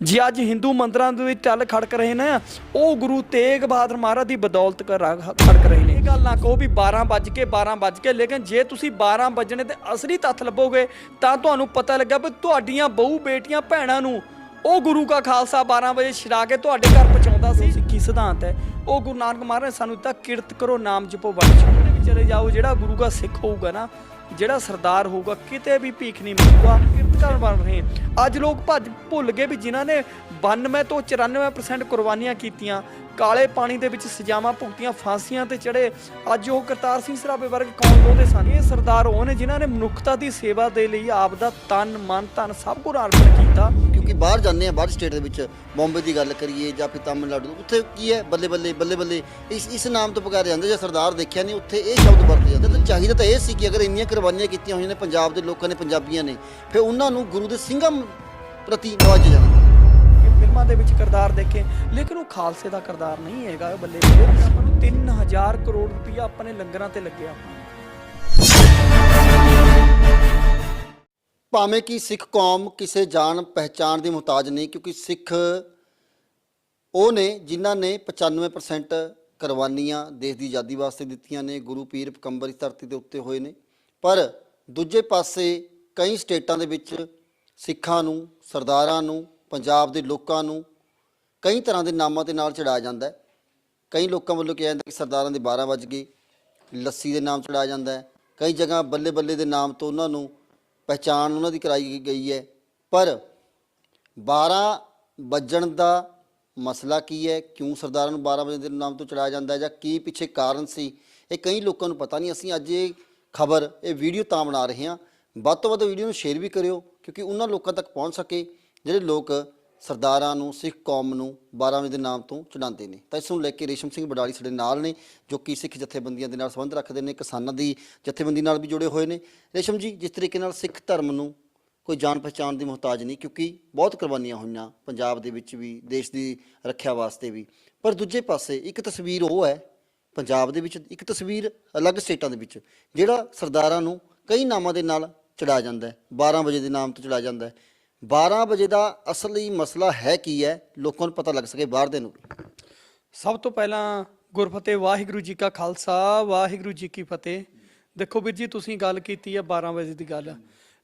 ਜੀ ਅੱਜ ਹਿੰਦੂ ਮੰਦਰਾਂ ਦੇ ਵਿੱਚ ਚੱਲ ਖੜਕ ਰਹੇ ਨੇ। ਉਹ ਗੁਰੂ ਤੇਗ ਬਹਾਦਰ ਮਹਾਰਾਜ ਦੀ ਬਦੌਲਤ ਕਰ ਖੜਕ ਰਹੇ ਨੇ। ਇਹ ਗੱਲ ਨਾ ਕਹੋ ਵੀ 12 ਵੱਜ ਕੇ 12 ਵੱਜ ਕੇ ਲੇਕਿਨ ਜੇ ਤੁਸੀਂ 12 ਵੱਜਣੇ ਤੇ ਅਸਲੀ ਤੱਥ ਲੱਭੋਗੇ ਤਾਂ ਤੁਹਾਨੂੰ ਪਤਾ ਲੱਗਾ ਵੀ ਤੁਹਾਡੀਆਂ ਬਹੂ ਬੇਟੀਆਂ ਭੈਣਾਂ ਨੂੰ ਉਹ ਗੁਰੂ ਕਾ ਖਾਲਸਾ 12 ਵਜੇ ਛਿੜਾ ਕੇ ਤੁਹਾਡੇ ਘਰ ਪਹੁੰਚਾਉਂਦਾ ਸੀ। ਸਿੱਖੀ ਸਿਧਾਂਤ ਹੈ? ਉਹ ਗੁਰੂ ਨਾਨਕ ਮਹਾਰਾਜ ਸਾਨੂੰ ਦਿੱਤਾ ਕਿਰਤ ਕਰੋ ਨਾਮ ਜਪੋ ਵੰਡ ਛਕੋ। ਦੇ ਵਿੱਚ ਚਲੇ ਜਾਓ ਜਿਹੜਾ ਗੁਰੂ ਦਾ ਸਿੱਖ ਹੋਊਗਾ ਨਾ ਜਿਹੜਾ ਸਰਦਾਰ ਹੋਊਗਾ ਕਿਤੇ ਵੀ ਭੀਖ ਨਹੀਂ ਮਿਲੂਗਾ ਕਿਰਤ ਬਣ ਰਹੇ। ਅੱਜ ਲੋਕ ਭੱਜ ਭੁੱਲ ਗਏ ਵੀ ਜਿਨ੍ਹਾਂ ਨੇ 92 ਤੋਂ 94% ਕੁਰਬਾਨੀਆਂ ਕੀਤੀਆਂ। ਕਾਲੇ ਪਾਣੀ ਦੇ ਵਿੱਚ ਸਜ਼ਾਵਾਂ ਭੁਗਤੀਆਂ, ਫਾਂਸੀਆਂ ਤੇ ਚੜੇ ਅੱਜ ਉਹ ਕਰਤਾਰ ਸਿੰਘ ਸਰਾਭੇ ਵਰਗ ਕੌਣ ਲੋਧੇ ਸਨ? ਇਹ ਸਰਦਾਰ ਉਹ ਨੇ ਜਿਨ੍ਹਾਂ ਨੇ ਮਨੁੱਖਤਾ ਦੀ ਸੇਵਾ ਦੇ ਲਈ ਆਪ ਦਾ ਤਨ, ਮਨ, ਧਨ ਸਭ ਕੁਝ ਅਰਪਣ ਕੀਤਾ। ਕਿਉਂਕਿ ਬਾਹਰ ਜਾਂਦੇ ਆ ਬਾਹਰ ਸਟੇਟ ਦੇ ਵਿੱਚ ਬੰਬੇ ਦੀ ਗੱਲ ਕਰੀਏ ਜਾਂ ਫਿਰ ਤਾਮਿਲਨਾਡੂ, ਉੱਥੇ ਕੀ ਹੈ? ਬੱਲੇ ਬੱਲੇ ਬੱਲੇ ਬੱਲੇ। ਇਸ ਇਸ ਨਾਮ ਤੋਂ ਪੁਕਾਰੇ ਜਾਂਦੇ ਜੇ ਸਰਦਾਰ ਦੇਖਿਆ ਨਹੀਂ, ਉੱਥੇ ਇਹ ਸ਼ਬਦ ਵਰਤੇ ਜਾਂਦੇ। ਤਾਂ ਚਾਹੀਦਾ ਤਾਂ ਇਹ ਸੀ ਕਿ ਅਗਰ ਇੰਨੀਆਂ ਕੁਰਬਾਨੀਆਂ ਕੀਤੀਆਂ ਹੋਈਆਂ ਨੇ, ਪੰਜਾਬ ਦੇ ਲੋਕਾਂ ਨੇ, ਪੰਜਾਬੀਆਂ ਨੇ, ਫਿਰ ਉਹਨਾਂ ਨੂੰ ਗੁਰੂ ਦੇ ਸਿੰਘਾਂ ਪ੍ਰਤੀ ਨਵਾਜਿਆ ਜਾਣਾ ਫਿਲਮਾਂ ਦੇ ਵਿੱਚ ਕਿਰਦਾਰ ਦੇਖੇ, ਲੇਕਿਨ ਉਹ ਖਾਲਸੇ ਦਾ ਕਿਰਦਾਰ ਨਹੀਂ ਹੈਗਾ ਬੱਲੇ ਬੱਲੇ। ਆਪਾਂ ਨੂੰ 3000 ਕਰੋੜ ਰੁਪਇਆ ਆਪਣੇ ਲੰਗਰਾਂ ਤੇ ਲੱਗਿਆ ਭਾਵੇਂ ਕਿ ਸਿੱਖ ਕੌਮ ਕਿਸੇ ਜਾਣ ਪਹਿਚਾਣ ਦੀ ਮੁਹਤਾਜ ਨਹੀਂ, ਕਿਉਂਕਿ ਸਿੱਖ ਉਹ ਨੇ ਜਿਨ੍ਹਾਂ ਨੇ 95% ਕੁਰਬਾਨੀਆਂ ਦੇਸ਼ ਦੀ ਆਜ਼ਾਦੀ ਵਾਸਤੇ ਦਿੱਤੀਆਂ ਨੇ, ਗੁਰੂ ਪੀਰ ਪਕੰਬਰ ਇਸ ਧਰਤੀ ਦੇ ਉੱਤੇ ਹੋਏ ਨੇ। ਪਰ ਦੂਜੇ ਪਾਸੇ ਕਈ ਸਟੇਟਾਂ ਦੇ ਵਿੱਚ ਸਿੱਖਾਂ ਨੂੰ, ਸਰਦਾਰਾਂ ਨੂੰ ਪੰਜਾਬ ਦੇ ਲੋਕਾਂ ਨੂੰ ਕਈ ਤਰ੍ਹਾਂ ਦੇ ਨਾਮਾਂ ਦੇ ਨਾਲ ਚੜਾਇਆ ਜਾਂਦਾ ਹੈ। ਕਈ ਲੋਕਾਂ ਵੱਲੋਂ ਕਿਹਾ ਜਾਂਦਾ ਕਿ ਸਰਦਾਰਾਂ ਦੇ 12 ਵੱਜ ਗਏ, ਲੱਸੀ ਦੇ ਨਾਮ ਚੜਾਇਆ ਜਾਂਦਾ ਹੈ। ਕਈ ਜਗ੍ਹਾ ਬੱਲੇ ਬੱਲੇ ਦੇ ਨਾਮ ਤੋਂ ਉਹਨਾਂ ਨੂੰ ਪਹਿਚਾਣ ਉਹਨਾਂ ਦੀ ਕਰਾਈ ਗਈ ਹੈ। ਪਰ 12 ਵੱਜਣ ਦਾ ਮਸਲਾ ਕੀ ਹੈ? ਕਿਉਂ ਸਰਦਾਰਾਂ ਨੂੰ 12 ਵਜੇ ਦੇ ਨਾਮ ਤੋਂ ਚੜਾਇਆ ਜਾਂਦਾ ਹੈ ਜਾਂ ਕੀ ਪਿੱਛੇ ਕਾਰਨ ਸੀ? ਇਹ ਕਈ ਲੋਕਾਂ ਨੂੰ ਪਤਾ ਨਹੀਂ। ਅਸੀਂ ਅੱਜ ਇਹ ਖਬਰ, ਇਹ ਵੀਡੀਓ ਤਾਂ ਬਣਾ ਰਹੇ ਹਾਂ। ਵੱਧ ਤੋਂ ਵੱਧ ਵੀਡੀਓ ਨੂੰ ਸ਼ੇਅਰ ਵੀ ਕਰਿਓ, ਕਿਉਂਕਿ ਉਹਨਾਂ ਲੋਕਾਂ ਤੱਕ ਪਹੁੰਚ ਸਕੇ। ਜਿਹੜੇ ਲੋਕ ਸਰਦਾਰਾਂ ਨੂੰ, ਸਿੱਖ ਕੌਮ ਨੂੰ 12 ਵਜੇ ਦੇ ਨਾਮ ਤੋਂ ਚੜਾਉਂਦੇ ਨੇ। ਤਾਂ ਇਸ ਨੂੰ ਲੈ ਕੇ ਰੇਸ਼ਮ ਸਿੰਘ ਬਡਾਲੀ ਸਾਡੇ ਨਾਲ ਨੇ, ਜੋ ਕਿ ਸਿੱਖ ਜਥੇਬੰਦੀਆਂ ਦੇ ਨਾਲ ਸੰਬੰਧ ਰੱਖਦੇ ਨੇ, ਕਿਸਾਨਾਂ ਦੀ ਜਥੇਬੰਦੀ ਨਾਲ ਵੀ ਜੁੜੇ ਹੋਏ ਨੇ। ਰੇਸ਼ਮ ਜੀ, ਜਿਸ ਤਰੀਕੇ ਨਾਲ ਸਿੱਖ ਧਰਮ ਨੂੰ ਕੋਈ ਜਾਣ ਪਛਾਣ ਦੀ ਮੁਹਤਾਜ ਨਹੀਂ, ਕਿਉਂਕਿ ਬਹੁਤ ਕੁਰਬਾਨੀਆਂ ਹੋਈਆਂ ਪੰਜਾਬ ਦੇ ਵਿੱਚ ਵੀ, ਦੇਸ਼ ਦੀ ਰੱਖਿਆ ਵਾਸਤੇ ਵੀ। ਪਰ ਦੂਜੇ ਪਾਸੇ ਇੱਕ ਤਸਵੀਰ ਉਹ ਹੈ, ਪੰਜਾਬ ਦੇ ਵਿੱਚ ਇੱਕ ਤਸਵੀਰ ਅਲੱਗ ਸਟੇਟਾਂ ਦੇ ਵਿੱਚ, ਜਿਹੜਾ ਸਰਦਾਰਾਂ ਨੂੰ ਕਈ ਨਾਮਾਂ ਦੇ ਨਾਲ ਚੜਾ ਜਾਂਦਾ ਹੈ। 12 ਵਜੇ ਦੇ ਨਾਮ ਤੋਂ ਚੜਾ ਜਾਂਦਾ ਹੈ। 12 ਵਜੇ ਦਾ ਅਸਲੀ ਮਸਲਾ ਹੈ ਕੀ ਹੈ? ਲੋਕਾਂ ਨੂੰ ਪਤਾ ਲੱਗ ਸਕੇ ਬਾਹਰ ਦੇ ਨੂੰ ਸਭ ਤੋਂ ਪਹਿਲਾਂ ਗੁਰਫਤਿਹ ਵਾਹਿਗੁਰੂ ਜੀ ਕਾ ਖਾਲਸਾ, ਵਾਹਿਗੁਰੂ ਜੀ ਕੀ ਫਤਿਹ। ਦੇਖੋ ਵੀਰ ਜੀ, ਤੁਸੀਂ ਗੱਲ ਕੀਤੀ ਹੈ 12 ਵਜੇ ਦੀ ਗੱਲ।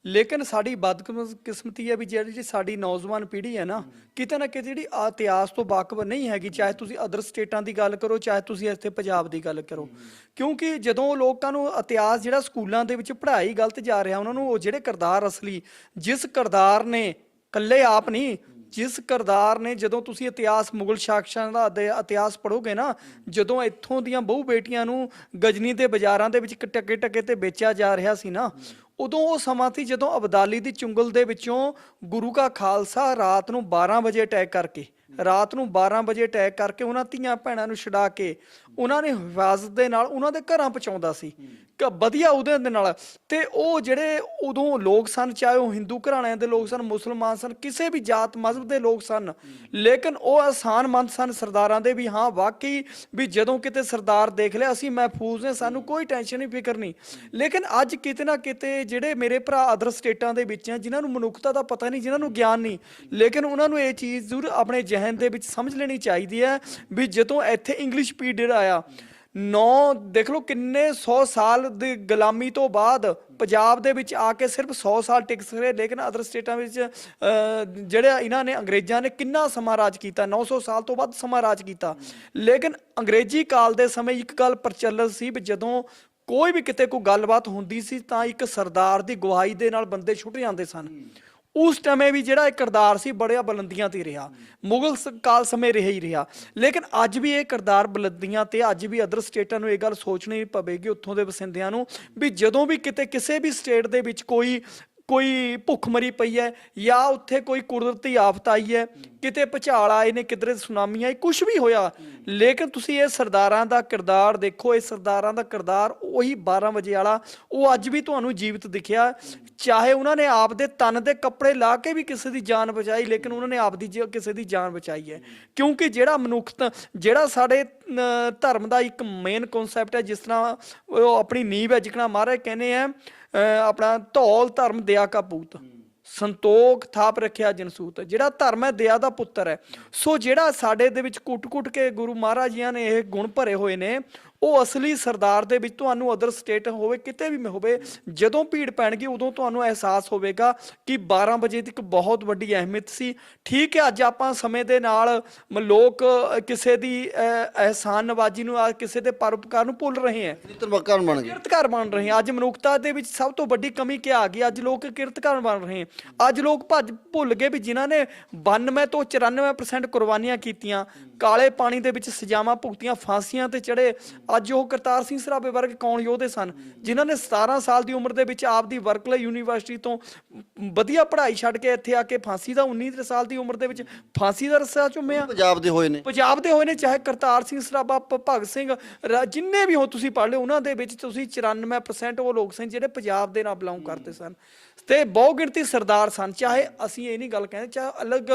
ਲੇਕਿਨ ਸਾਡੀ ਬਦਕਿਸਮਤੀ ਹੈ ਵੀ ਜਿਹੜੀ ਜਿਹੜੀ ਸਾਡੀ ਨੌਜਵਾਨ ਪੀੜ੍ਹੀ ਹੈ ਨਾ, ਕਿਤੇ ਨਾ ਕਿਤੇ ਜਿਹੜੀ ਆ ਇਤਿਹਾਸ ਤੋਂ ਵਾਕਫ ਨਹੀਂ ਹੈਗੀ, ਚਾਹੇ ਤੁਸੀਂ ਅਦਰ ਸਟੇਟਾਂ ਦੀ ਗੱਲ ਕਰੋ, ਚਾਹੇ ਤੁਸੀਂ ਇੱਥੇ ਪੰਜਾਬ ਦੀ ਗੱਲ ਕਰੋ। ਕਿਉਂਕਿ ਜਦੋਂ ਲੋਕਾਂ ਨੂੰ ਇਤਿਹਾਸ ਜਿਹੜਾ ਸਕੂਲਾਂ ਦੇ ਵਿੱਚ ਪੜ੍ਹਾਈ ਗਲਤ ਜਾ ਰਿਹਾ, ਉਹਨਾਂ ਨੂੰ ਉਹ ਜਿਹੜੇ ਕਿਰਦਾਰ ਅਸਲੀ, ਜਿਸ ਕਿਰਦਾਰ ਨੇ ਇਕੱਲੇ ਆਪ ਨਹੀਂ ਜਿਸ ਕਿਰਦਾਰ ਨੇ ਜਦੋਂ ਤੁਸੀਂ ਇਤਿਹਾਸ ਮੁਗਲ ਸ਼ਾਸਕਾਂ ਦਾ ਅਧਿ- ਇਤਿਹਾਸ ਪੜੋਗੇ ਨਾ, ਜਦੋਂ ਇੱਥੋਂ ਦੀਆਂ ਬਹੁ ਬੇਟੀਆਂ ਨੂੰ ਗਜਨੀ ਦੇ ਬਾਜ਼ਾਰਾਂ ਦੇ ਵਿੱਚ ਟਕੇ ਟਕੇ ਤੇ ਵੇਚਿਆ ਜਾ ਰਿਹਾ ਸੀ ਨਾ, ਉਦੋਂ ਉਹ ਸਮਾਂ ਸੀ ਜਦੋਂ ਅਬਦਾਲੀ ਦੀ ਚੁੰਗਲ ਦੇ ਵਿੱਚੋਂ ਗੁਰੂ ਕਾ ਖਾਲਸਾ ਰਾਤ ਨੂੰ 12 ਵਜੇ ਅਟੈਕ ਕਰਕੇ, ਰਾਤ ਨੂੰ 12 ਵਜੇ ਅਟੈਕ ਕਰਕੇ ਉਹਨਾਂ ਧੀਆਂ ਭੈਣਾਂ ਨੂੰ ਛਡਾ ਕੇ ਉਹਨਾਂ ਨੇ ਹਿਫਾਜ਼ਤ ਦੇ ਨਾਲ ਉਹਨਾਂ ਦੇ ਘਰਾਂ ਪਹੁੰਚਾਉਂਦਾ ਸੀ। ਕ ਵਧੀਆ ਉਹਦੇ ਦੇ ਨਾਲ। ਤੇ ਉਹ ਜਿਹੜੇ ਉਦੋਂ ਲੋਕ ਸਨ, ਚਾਹੇ ਉਹ ਹਿੰਦੂ ਘਰਾਣਿਆਂ ਦੇ ਲੋਕ ਸਨ, ਮੁਸਲਮਾਨ ਸਨ, ਕਿਸੇ ਵੀ ਜਾਤ ਮਜ਼ਹਬ ਦੇ ਲੋਕ ਸਨ, ਲੇਕਿਨ ਉਹ ਆਸਾਨਮੰਦ ਸਨ ਸਰਦਾਰਾਂ ਦੇ ਵੀ, ਹਾਂ, ਵਾਕਈ ਵੀ ਜਦੋਂ ਕਿਤੇ ਸਰਦਾਰ ਦੇਖ ਲਿਆ, ਅਸੀਂ ਮਹਿਫੂਜ਼ ਨੇ, ਸਾਨੂੰ ਕੋਈ ਟੈਨਸ਼ਨ ਨਹੀਂ ਫਿਕਰ ਨਹੀਂ। ਲੇਕਿਨ ਅੱਜ ਕਿਤੇ ਨਾ ਕਿਤੇ ਜਿਹੜੇ ਮੇਰੇ ਭਰਾ ਅਦਰ ਸਟੇਟਾਂ ਦੇ ਵਿੱਚ ਆ ਜਿਨ੍ਹਾਂ ਨੂੰ ਮਨੁੱਖਤਾ ਦਾ ਪਤਾ ਨਹੀਂ, ਜਿਨ੍ਹਾਂ ਨੂੰ ਗਿਆਨ ਨਹੀਂ, ਲੇਕਿਨ ਉਹਨਾਂ ਨੂੰ ਇਹ ਚੀਜ਼ ਜ਼ਰੂਰ ਆਪਣੇ ਜ਼ਿਹਨ ਦੇ ਵਿੱਚ ਸਮਝ ਲੈਣੀ ਚਾਹੀਦੀ ਹੈ ਵੀ ਜਦੋਂ ਇੱਥੇ ਇੰਗਲਿਸ਼ ਪੀਰੀਅਡ ਆਇਆ। ਨੌ ਦੇਖ ਲਓ ਕਿੰਨੇ 100 ਸਾਲ ਦੀ ਗੁਲਾਮੀ ਤੋਂ ਬਾਅਦ ਪੰਜਾਬ ਦੇ ਵਿੱਚ ਆ ਕੇ ਸਿਰਫ 100 ਸਾਲ ਟਿਕ ਸਕੇ ਲੇਕਿਨ ਅਦਰ ਸਟੇਟਾਂ ਵਿੱਚ ਅਹ, ਜਿਹੜੇ ਇਹਨਾਂ ਨੇ ਅੰਗਰੇਜ਼ਾਂ ਨੇ ਕਿੰਨਾ ਸਮਾਂ ਰਾਜ ਕੀਤਾ? 900 ਸਾਲ ਤੋਂ ਵੱਧ ਸਮਾਂ ਰਾਜ ਕੀਤਾ। ਲੇਕਿਨ ਅੰਗਰੇਜ਼ੀ ਕਾਲ ਦੇ ਸਮੇਂ ਇੱਕ ਗੱਲ ਪ੍ਰਚਲਿਤ ਸੀ ਵੀ ਜਦੋਂ ਕੋਈ ਵੀ ਕਿਤੇ ਕੋਈ ਗੱਲਬਾਤ ਹੁੰਦੀ ਸੀ ਤਾਂ ਇੱਕ ਸਰਦਾਰ ਦੀ ਗਵਾਹੀ ਦੇ ਨਾਲ ਬੰਦੇ ਛੁੱਟ ਜਾਂਦੇ ਸਨ। ਉਸ ਟਾਈਮੇ ਵੀ ਜਿਹੜਾ ਇਹ ਕਿਰਦਾਰ ਸੀ ਬੜਿਆ ਬੁਲੰਦੀਆਂ ਤੇ ਰਿਹਾ। ਮੁਗਲ ਕਾਲ ਸਮੇਂ ਰਿਹਾ ਹੀ ਰਿਹਾ। ਲੇਕਿਨ ਅੱਜ ਵੀ ਇਹ ਕਿਰਦਾਰ ਬੁਲੰਦੀਆਂ ਤੇ ਅੱਜ ਵੀ ਅਦਰ ਸਟੇਟਾਂ ਨੂੰ ਇਹ ਗੱਲ ਸੋਚਣੀ ਪਵੇਗੀ ਉੱਥੋਂ ਦੇ ਵਸਿੰਦਿਆਂ ਨੂੰ ਵੀ ਜਦੋਂ ਵੀ ਕਿਤੇ ਕਿਸੇ ਵੀ ਸਟੇਟ ਦੇ ਵਿੱਚ ਕੋਈ ਕੋਈ ਭੁੱਖਮਰੀ ਪਈ ਹੈ ਜਾਂ ਉੱਥੇ ਕੋਈ ਕੁਦਰਤੀ ਆਫਤ ਆਈ ਹੈ, ਕਿਤੇ ਭੁਚਾਲ ਆਏ ਨੇ, ਕਿਧਰੇ ਸੁਨਾਮੀ ਆਈ ਕੁਝ ਵੀ ਹੋਇਆ। ਲੇਕਿਨ ਤੁਸੀਂ ਇਹ ਸਰਦਾਰਾਂ ਦਾ ਕਿਰਦਾਰ ਦੇਖੋ, ਇਹ ਸਰਦਾਰਾਂ ਦਾ ਕਿਰਦਾਰ ਉਹੀ 12 ਵਜੇ ਵਾਲਾ, ਉਹ ਅੱਜ ਵੀ ਤੁਹਾਨੂੰ ਜੀਵਤ ਦਿਖਿਆ। ਚਾਹੇ ਉਹਨਾਂ ਨੇ ਆਪ ਦੇ ਤਨ ਦੇ ਕੱਪੜੇ ਲਾ ਕੇ ਵੀ ਕਿਸੇ ਦੀ ਜਾਨ ਬਚਾਈ, ਲੇਕਿਨ ਉਹਨਾਂ ਨੇ ਆਪ ਦੀ ਜ- ਕਿਸੇ ਦੀ ਜਾਨ ਬਚਾਈ ਹੈ। ਕਿਉਂਕਿ ਜਿਹੜਾ ਮਨੁੱਖਤ ਜਿਹੜਾ ਸਾਡੇ ਧਰਮ ਦਾ ਇੱਕ ਮੇਨ ਕਨਸੈਪਟ ਹੈ, ਜਿਸ ਤਰ੍ਹਾਂ ਉਹ ਆਪਣੀ ਨੀਂਹ ਹੈ ਜਿਕਣਾ ਮਹਾਰਾਜ ਕਹਿੰਦੇ ਆ ਆਪਣਾ ਧੌਲ ਧਰਮ ਦਇਆ ਕਾ ਪੂਤ। ਸੰਤੋਖ ਥਾਪ ਰੱਖਿਆ ਜਨਸੂਤ ਜਿਹੜਾ ਧਰਮ ਹੈ ਦਇਆ ਦਾ ਪੁੱਤਰ ਹੈ। ਸੋ ਜਿਹੜਾ ਸਾਡੇ ਦੇ ਵਿੱਚ ਕੁੱਟ-ਕੁੱਟ ਕੇ ਗੁਰੂ ਮਹਾਰਾਜ ਜੀਆਂ ਨੇ ਇਹ ਗੁਣ ਭਰੇ ਹੋਏ ਨੇ ਉਹ ਅਸਲੀ ਸਰਦਾਰ ਦੇ ਵਿੱਚ ਤੁਹਾਨੂੰ ਅਦਰ ਸਟੇਟ ਹੋਵੇ ਕਿਤੇ ਵੀ ਹੋਵੇ ਜਦੋਂ ਭੀੜ ਪੈਣਗੀ ਉਦੋਂ ਤੁਹਾਨੂੰ ਅਹਿਸਾਸ ਹੋਵੇਗਾ ਕਿ 12 ਵਜੇ ਤੱਕ ਬਹੁਤ ਵੱਡੀ ਅਹਿਮੀਅਤ ਸੀ। ਠੀਕ ਹੈ ਅੱਜ ਆਪਾਂ ਸਮੇਂ ਦੇ ਨਾਲ ਲੋਕ ਕਿਸੇ ਦੀ ਅਹਿਸਾਨ ਨਵਾਜੀ ਨੂੰ ਕਿਸੇ ਦੇ ਪਰਉਪਕਾਰ ਨੂੰ ਭੁੱਲ ਰਹੇ ਹੈ। ਨਿਤਰਮਕਾਰ ਬਣ ਗਏ। ਕਿਰਤਕਾਰ ਬਣ ਰਹੇ ਅੱਜ ਮਨੁੱਖਤਾ ਦੇ ਵਿੱਚ ਸਭ ਤੋਂ ਵੱਡੀ ਕਮੀ ਕੀ ਆ ਗਈ? ਅੱਜ ਲੋਕ ਕਿਰਤਕਾਰ ਬਣ ਰਹੇ ਅੱਜ ਲੋਕ ਭੱਜ ਭੁੱਲ ਗਏ ਵੀ ਜਿਨ੍ਹਾਂ ਨੇ 92 ਤੋਂ 94% ਕੁਰਬਾਨੀਆਂ ਕੀਤੀਆਂ। ਕਾਲੇ ਪਾਣੀ ਦੇ ਵਿੱਚ ਸਜ਼ਾਵਾਂ ਭੁਗਤੀਆਂ ਫਾਂਸੀਆਂ ਤੇ ਚੜੇ ਅੱਜ ਉਹ ਕਰਤਾਰ ਸਿੰਘ ਸਰਾਭੇ ਵਰਗੇ ਕੌਣ ਯੋਧੇ ਸਨ। ਜਿਨ੍ਹਾਂ ਨੇ 17 ਸਾਲ ਦੀ ਉਮਰ ਦੇ ਵਿੱਚ ਆਪ ਦੀ ਵਰਕਲੇ ਯੂਨੀਵਰਸਿਟੀ ਤੋਂ ਵਧੀਆ ਪੜ੍ਹਾਈ ਛੱਡ ਕੇ ਇੱਥੇ ਆ ਕੇ ਫਾਂਸੀ ਦਾ 19 ਸਾਲ ਦੀ ਉਮਰ ਦੇ ਵਿੱਚ ਫਾਂਸੀ ਦਾ ਰੱਸਾ ਚੁੰਮਿਆ। ਪੰਜਾਬ ਦੇ ਹੋਏ ਨੇ। ਪੰਜਾਬ ਦੇ ਹੋਏ ਨੇ ਚਾਹੇ ਕਰਤਾਰ ਸਿੰਘ ਸਰਾਭਾ ਭਗਤ ਸਿੰਘ ਜਿੰਨੇ ਵੀ ਹੋ ਤੁਸੀਂ ਪੜ੍ਹ ਲਿਓ ਉਹਨਾਂ ਦੇ ਵਿੱਚ ਤੁਸੀਂ 94% ਉਹ ਲੋਕ ਸਨ ਜਿਹੜੇ ਪੰਜਾਬ ਦੇ ਨਾਲ ਬਿਲੋਂਗ ਕਰਦੇ ਸਨ। ਤੇ ਬਹੁ ਗਿਣਤੀ ਸਰਦਾਰ ਸਨ ਚਾਹੇ ਅਸੀਂ ਇਹ ਨਹੀਂ ਗੱਲ ਕਹਿੰਦੇ ਚਾਹੇ ਅਲੱਗ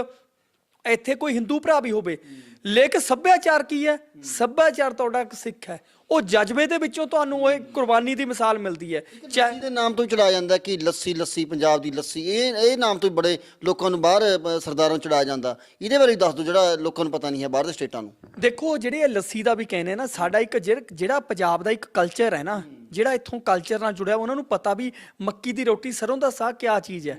ਇੱਥੇ ਕੋਈ ਹਿੰਦੂ ਭਰਾ ਵੀ ਹੋਵੇ। ਲੇਕਿਨ ਸੱਭਿਆਚਾਰ ਕੀ ਹੈ? ਸੱਭਿਆਚਾਰ ਤੁਹਾਡਾ ਇੱਕ ਸਿੱਖ ਹੈ। ਉਹ ਜਜ਼ਬੇ ਦੇ ਵਿੱਚੋਂ ਤੁਹਾਨੂੰ ਉਹ ਕੁਰਬਾਨੀ ਦੀ ਮਿਸਾਲ ਮਿਲਦੀ ਹੈ। ਚਾਹੇ ਦੇ ਨਾਮ ਤੋਂ ਹੀ ਚੜਾਇਆ ਜਾਂਦਾ ਕਿ ਲੱਸੀ ਲੱਸੀ ਪੰਜਾਬ ਦੀ ਲੱਸੀ। ਇਹ ਇਹ ਨਾਮ ਤੋਂ ਹੀ ਬੜੇ ਲੋਕਾਂ ਨੂੰ ਬਾਹਰ ਅ, ਸਰਦਾਰਾਂ ਨੂੰ ਚੜਾਇਆ ਜਾਂਦਾ। ਇਹਦੇ ਬਾਰੇ ਦੱਸ ਦਿਓ ਜਿਹੜਾ ਲੋਕਾਂ ਨੂੰ ਪਤਾ ਨਹੀਂ ਹੈ ਬਾਹਰ ਦੇ ਸਟੇਟਾਂ ਨੂੰ। ਦੇਖੋ ਜਿਹੜੇ ਇਹ ਲੱਸੀ ਦਾ ਵੀ ਕਹਿੰਦੇ ਨਾ ਸਾਡਾ ਇੱਕ ਜਿਹੜਾ ਜਿਹੜਾ ਪੰਜਾਬ ਦਾ ਇੱਕ ਕਲਚਰ ਹੈ ਨਾ ਜਿਹੜਾ ਇੱਥੋਂ ਕਲਚਰ ਨਾਲ ਜੁੜਿਆ ਉਹਨਾਂ ਨੂੰ ਪਤਾ ਵੀ ਮੱਕੀ ਦੀ ਰੋਟੀ ਸਰੋਂ ਦਾ ਸਾਗ ਕਿਆ ਚੀਜ਼ ਹੈ।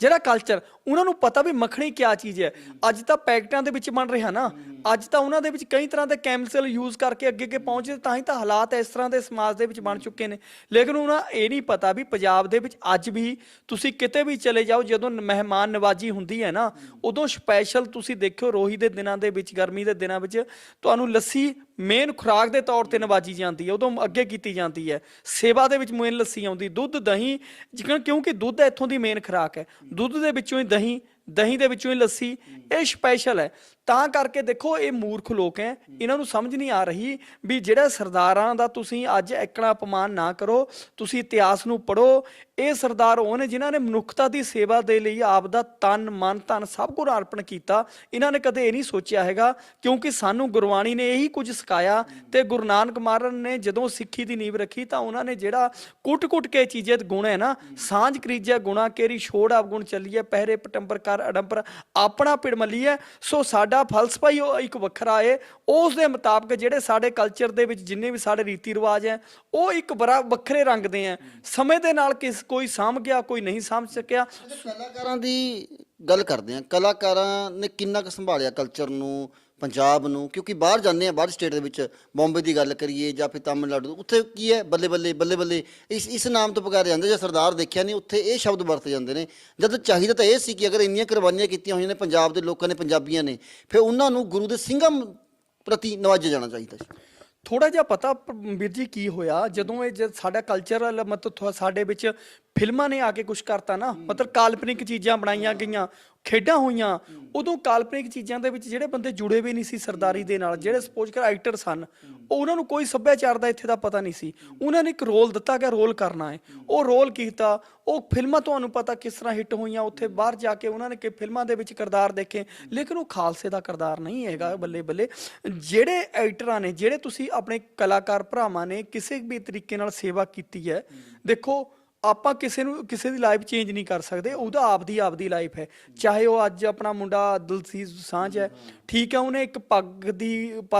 ਜਿਹੜਾ ਕਲਚਰ ਉਹਨਾਂ ਨੂੰ ਪਤਾ ਵੀ ਮੱਖਣੀ ਕਿਆ ਚੀਜ਼ ਹੈ। ਅੱਜ ਤਾਂ ਪੈਕਟਾਂ ਦੇ ਵਿੱਚ ਬਣ ਰਿਹਾ ਨਾ। ਅੱਜ ਤਾਂ ਉਹਨਾਂ ਦੇ ਵਿੱਚ ਕਈ ਤਰ੍ਹਾਂ ਦੇ ਕੈਮੀਕਲ ਯੂਜ਼ ਕਰਕੇ ਅੱਗੇ ਅੱਗੇ ਪਹੁੰਚੇ ਤਾਂ ਹੀ ਤਾਂ ਹਾਲਾਤ ਇਸ ਤਰ੍ਹਾਂ ਦੇ ਸਮਾਜ ਦੇ ਵਿੱਚ ਬਣ ਚੁੱਕੇ ਨੇ। ਲੇਕਿਨ ਉਹਨਾਂ ਇਹ ਨਹੀਂ ਪਤਾ ਵੀ ਪੰਜਾਬ ਦੇ ਵਿੱਚ ਅੱਜ ਵੀ ਤੁਸੀਂ ਕਿਤੇ ਵੀ ਚਲੇ ਜਾਓ, ਜਦੋਂ ਮਹਿਮਾਨ ਨਵਾਜੀ ਹੁੰਦੀ ਹੈ ਨਾ, ਉਦੋਂ ਸਪੈਸ਼ਲ ਤੁਸੀਂ ਦੇਖਿਓ ਰੋਹੀ ਦੇ ਦਿਨਾਂ ਦੇ ਵਿੱਚ, ਗਰਮੀ ਦੇ ਦਿਨਾਂ ਵਿੱਚ ਤੁਹਾਨੂੰ ਲੱਸੀ ਮੇਨ ਖੁਰਾਕ ਦੇ ਤੌਰ ਤੇ ਨਵਾਜੀ ਜਾਂਦੀ ਹੈ, ਉਦੋਂ ਅੱਗੇ ਕੀਤੀ ਜਾਂਦੀ ਹੈ। ਸੇਵਾ ਦੇ ਵਿੱਚ ਮੇਨ ਲੱਸੀ ਆਉਂਦੀ, ਦੁੱਧ, ਦਹੀਂ ਕਿਉਂਕਿ ਦੁੱਧ ਇੱਥੋਂ ਦੀ ਮੇਨ ਖੁਰਾਕ ਹੈ। ਦੁੱਧ ਦੇ ਵਿੱਚੋਂ ਹੀ ਦਹੀਂ ਦਹੀਂ ਦੇ ਵਿੱਚੋਂ ਹੀ ਲੱਸੀ ਇਹ ਸਪੈਸ਼ਲ ਹੈ। ਤਾਂ ਕਰਕੇ ਦੇਖੋ ਇਹ ਮੂਰਖ ਲੋਕ ਹੈ, ਇਹਨਾਂ ਨੂੰ ਸਮਝ ਨਹੀਂ ਆ ਰਹੀ ਵੀ ਜਿਹੜਾ ਸਰਦਾਰਾਂ ਦਾ ਤੁਸੀਂ ਅੱਜ ਐਕਣਾ ਅਪਮਾਨ ਨਾ ਕਰੋ, ਤੁਸੀਂ ਇਤਿਹਾਸ ਨੂੰ ਪੜੋ ਇਹ ਸਰਦਾਰ ਉਹ ਨੇ ਜਿਨ੍ਹਾਂ ਨੇ ਮਨੁੱਖਤਾ ਦੀ ਸੇਵਾ ਦੇ ਲਈ ਆਪ ਦਾ ਤਨ, ਮਨ, ਧਨ ਸਭ ਕੁਝ ਅਰਪਣ ਕੀਤਾ, ਇਹਨਾਂ ਨੇ ਕਦੇ ਇਹ ਨਹੀਂ ਸੋਚਿਆ ਹੈਗਾ, ਕਿਉਂਕਿ ਸਾਨੂੰ ਗੁਰਬਾਣੀ ਨੇ ਇਹੀ ਕੁਝ ਸਿਖਾਇਆ ਤੇ ਗੁਰੂ ਨਾਨਕ ਮਹਾਰਾਜ ਨੇ ਜਦੋਂ ਸਿੱਖੀ ਦੀ ਨੀਂਵ ਰੱਖੀ ਤਾਂ ਉਹਨਾਂ ਨੇ ਜਿਹੜਾ ਕੁੱਟ-ਕੁੱਟ ਕੇ ਚੀਜ਼ੇ ਗੁਣ ਹੈ ਨਾ, ਸਾਂਝ ਕਰੀਜਿਆ ਗੁਣਾ ਕੇਰੀ ਛੋੜ ਆਪ ਗੁਣ ਚੱਲੀਏ, ਪਹਿਰੇ ਪਟੰਬਰ ਕਰ ਅਡੰਬਰ, ਆਪਣਾ ਪਿੜ ਮੱਲੀਏ, ਸੋ ਸਾਡਾ ਫਲਸਫਾ ਹੀ ਇੱਕ ਵੱਖਰਾ ਏ, ਉਸ ਦੇ ਮੁਤਾਬਕ ਜਿਹੜੇ ਸਾਡੇ ਕਲਚਰ ਦੇ ਵਿੱਚ ਜਿੰਨੇ ਵੀ ਸਾਡੇ ਰੀਤੀ ਰਿਵਾਜ ਹੈ, ਉਹ ਇੱਕ ਬੜਾ ਵੱਖਰੇ ਰੰਗ ਦੇ ਹੈ। ਸਮੇਂ ਦੇ ਨਾਲ ਕਿਸ ਕੋਈ ਸਾਂਭ ਗਿਆ, ਕੋਈ ਨਹੀਂ ਸਾਂਭ ਸਕਿਆ। ਕਲਾਕਾਰਾਂ ਦੀ ਗੱਲ ਕਰਦੇ ਹਾਂ। ਕਲਾਕਾਰਾਂ ਨੇ ਕਿੰਨਾ ਕੁ ਸੰਭਾਲਿਆ ਕਲਚਰ ਨੂੰ? ਪੰਜਾਬ ਨੂੰ ਕਿਉਂਕਿ ਬਾਹਰ ਜਾਂਦੇ ਆ ਬਾਹਰ ਸਟੇਟ ਦੇ ਵਿੱਚ ਬੰਬੇ ਦੀ ਗੱਲ ਕਰੀਏ ਜਾਂ ਫਿਰ ਤਾਮਿਲਨਾਡੂ ਉੱਥੇ ਕੀ ਹੈ ਬੱਲੇ ਬੱਲੇ ਬੱਲੇ ਬੱਲੇ ਇਸ ਇਸ ਨਾਮ ਤੋਂ ਪੁਕਾਰੇ ਜਾਂਦੇ ਜਾਂ ਸਰਦਾਰ ਦੇਖਿਆ ਨਹੀਂ ਉੱਥੇ ਇਹ ਸ਼ਬਦ ਵਰਤੇ ਜਾਂਦੇ ਨੇ। ਜਦ ਚਾਹੀਦਾ ਤਾਂ ਇਹ ਸੀ ਕਿ ਅਗਰ ਇੰਨੀਆਂ ਕੁਰਬਾਨੀਆਂ ਕੀਤੀਆਂ ਹੋਈਆਂ ਨੇ ਪੰਜਾਬ ਦੇ ਲੋਕਾਂ ਨੇ ਪੰਜਾਬੀਆਂ ਨੇ ਫਿਰ ਉਹਨਾਂ ਨੂੰ ਗੁਰੂ ਦੇ ਸਿੰਘਾਂ ਪ੍ਰਤੀ ਨਵਾਜਿਆ ਜਾਣਾ ਚਾਹੀਦਾ ਸੀ। ਥੋੜਾ ਜਿਹਾ ਪਤਾ ਵੀਰ ਜੀ ਕੀ ਹੋਇਆ ਜਦੋਂ ਇਹ ਸਾਡਾ ਕਲਚਰਲ ਮਤਲਬ ਸਾਡੇ ਵਿੱਚ ਫਿਲਮਾਂ ਨੇ ਆ ਕੇ ਕੁਝ ਕਰਤਾ ਨਾ ਮਤਲਬ ਕਾਲਪਨਿਕ ਚੀਜ਼ਾਂ ਬਣਾਈਆਂ ਗਈਆਂ ਖੇਡਾਂ ਹੋਈਆਂ, ਉਦੋਂ ਕਾਲਪਨਿਕ ਚੀਜ਼ਾਂ ਦੇ ਵਿੱਚ ਜਿਹੜੇ ਬੰਦੇ ਜੁੜੇ ਵੀ ਨਹੀਂ ਸੀ ਸਰਦਾਰੀ ਦੇ ਨਾਲ, ਜਿਹੜੇ ਸਪੋਜ਼ ਕਰ ਐਕਟਰ ਸਨ, ਉਹਨਾਂ ਨੂੰ ਕੋਈ ਸੱਭਿਆਚਾਰ ਦਾ ਇੱਥੇ ਦਾ ਪਤਾ ਨਹੀਂ ਸੀ। ਉਹਨਾਂ ਨੇ ਇੱਕ ਰੋਲ ਦਿੱਤਾ ਗਿਆ ਰੋਲ ਕਰਨਾ ਹੈ। ਉਹ ਰੋਲ ਕੀਤਾ ਉਹ ਫਿਲਮਾਂ ਤੁਹਾਨੂੰ ਪਤਾ ਕਿਸ ਤਰ੍ਹਾਂ ਹਿੱਟ ਹੋਈਆਂ, ਉੱਥੇ ਬਾਹਰ ਜਾ ਕੇ ਉਹਨਾਂ ਨੇ ਕਿ ਫਿਲਮਾਂ ਦੇ ਵਿੱਚ ਕਿਰਦਾਰ ਦੇਖੇ, ਲੇਕਿਨ ਉਹ ਖਾਲਸੇ ਦਾ ਕਿਰਦਾਰ ਨਹੀਂ ਹੈਗਾ ਬੱਲੇ ਬੱਲੇ ਜਿਹੜੇ ਐਕਟਰਾਂ ਨੇ, ਜਿਹੜੇ ਤੁਸੀਂ ਆਪਣੇ ਕਲਾਕਾਰ ਭਰਾਵਾਂ ਨੇ, ਕਿਸੇ ਵੀ ਤਰੀਕੇ ਨਾਲ ਸੇਵਾ ਕੀਤੀ ਹੈ, ਦੇਖੋ ਆਪਾਂ ਕਿਸੇ ਨੂੰ ਕਿਸੇ ਦੀ ਲਾਈਫ ਚੇਂਜ ਨਹੀਂ ਕਰ ਸਕਦੇ ਉਹਦਾ ਆਪਦੀ ਆਪਦੀ ਲਾਈਫ ਹੈ। ਚਾਹੇ ਉਹ ਅੱਜ ਆਪਣਾ ਮੁੰਡਾ ਦਲਸੀਸ ਸਾਂਝ ਹੈ ਠੀਕ ਹੈ ਉਹਨੇ ਇੱਕ ਪੱਗ ਦੀ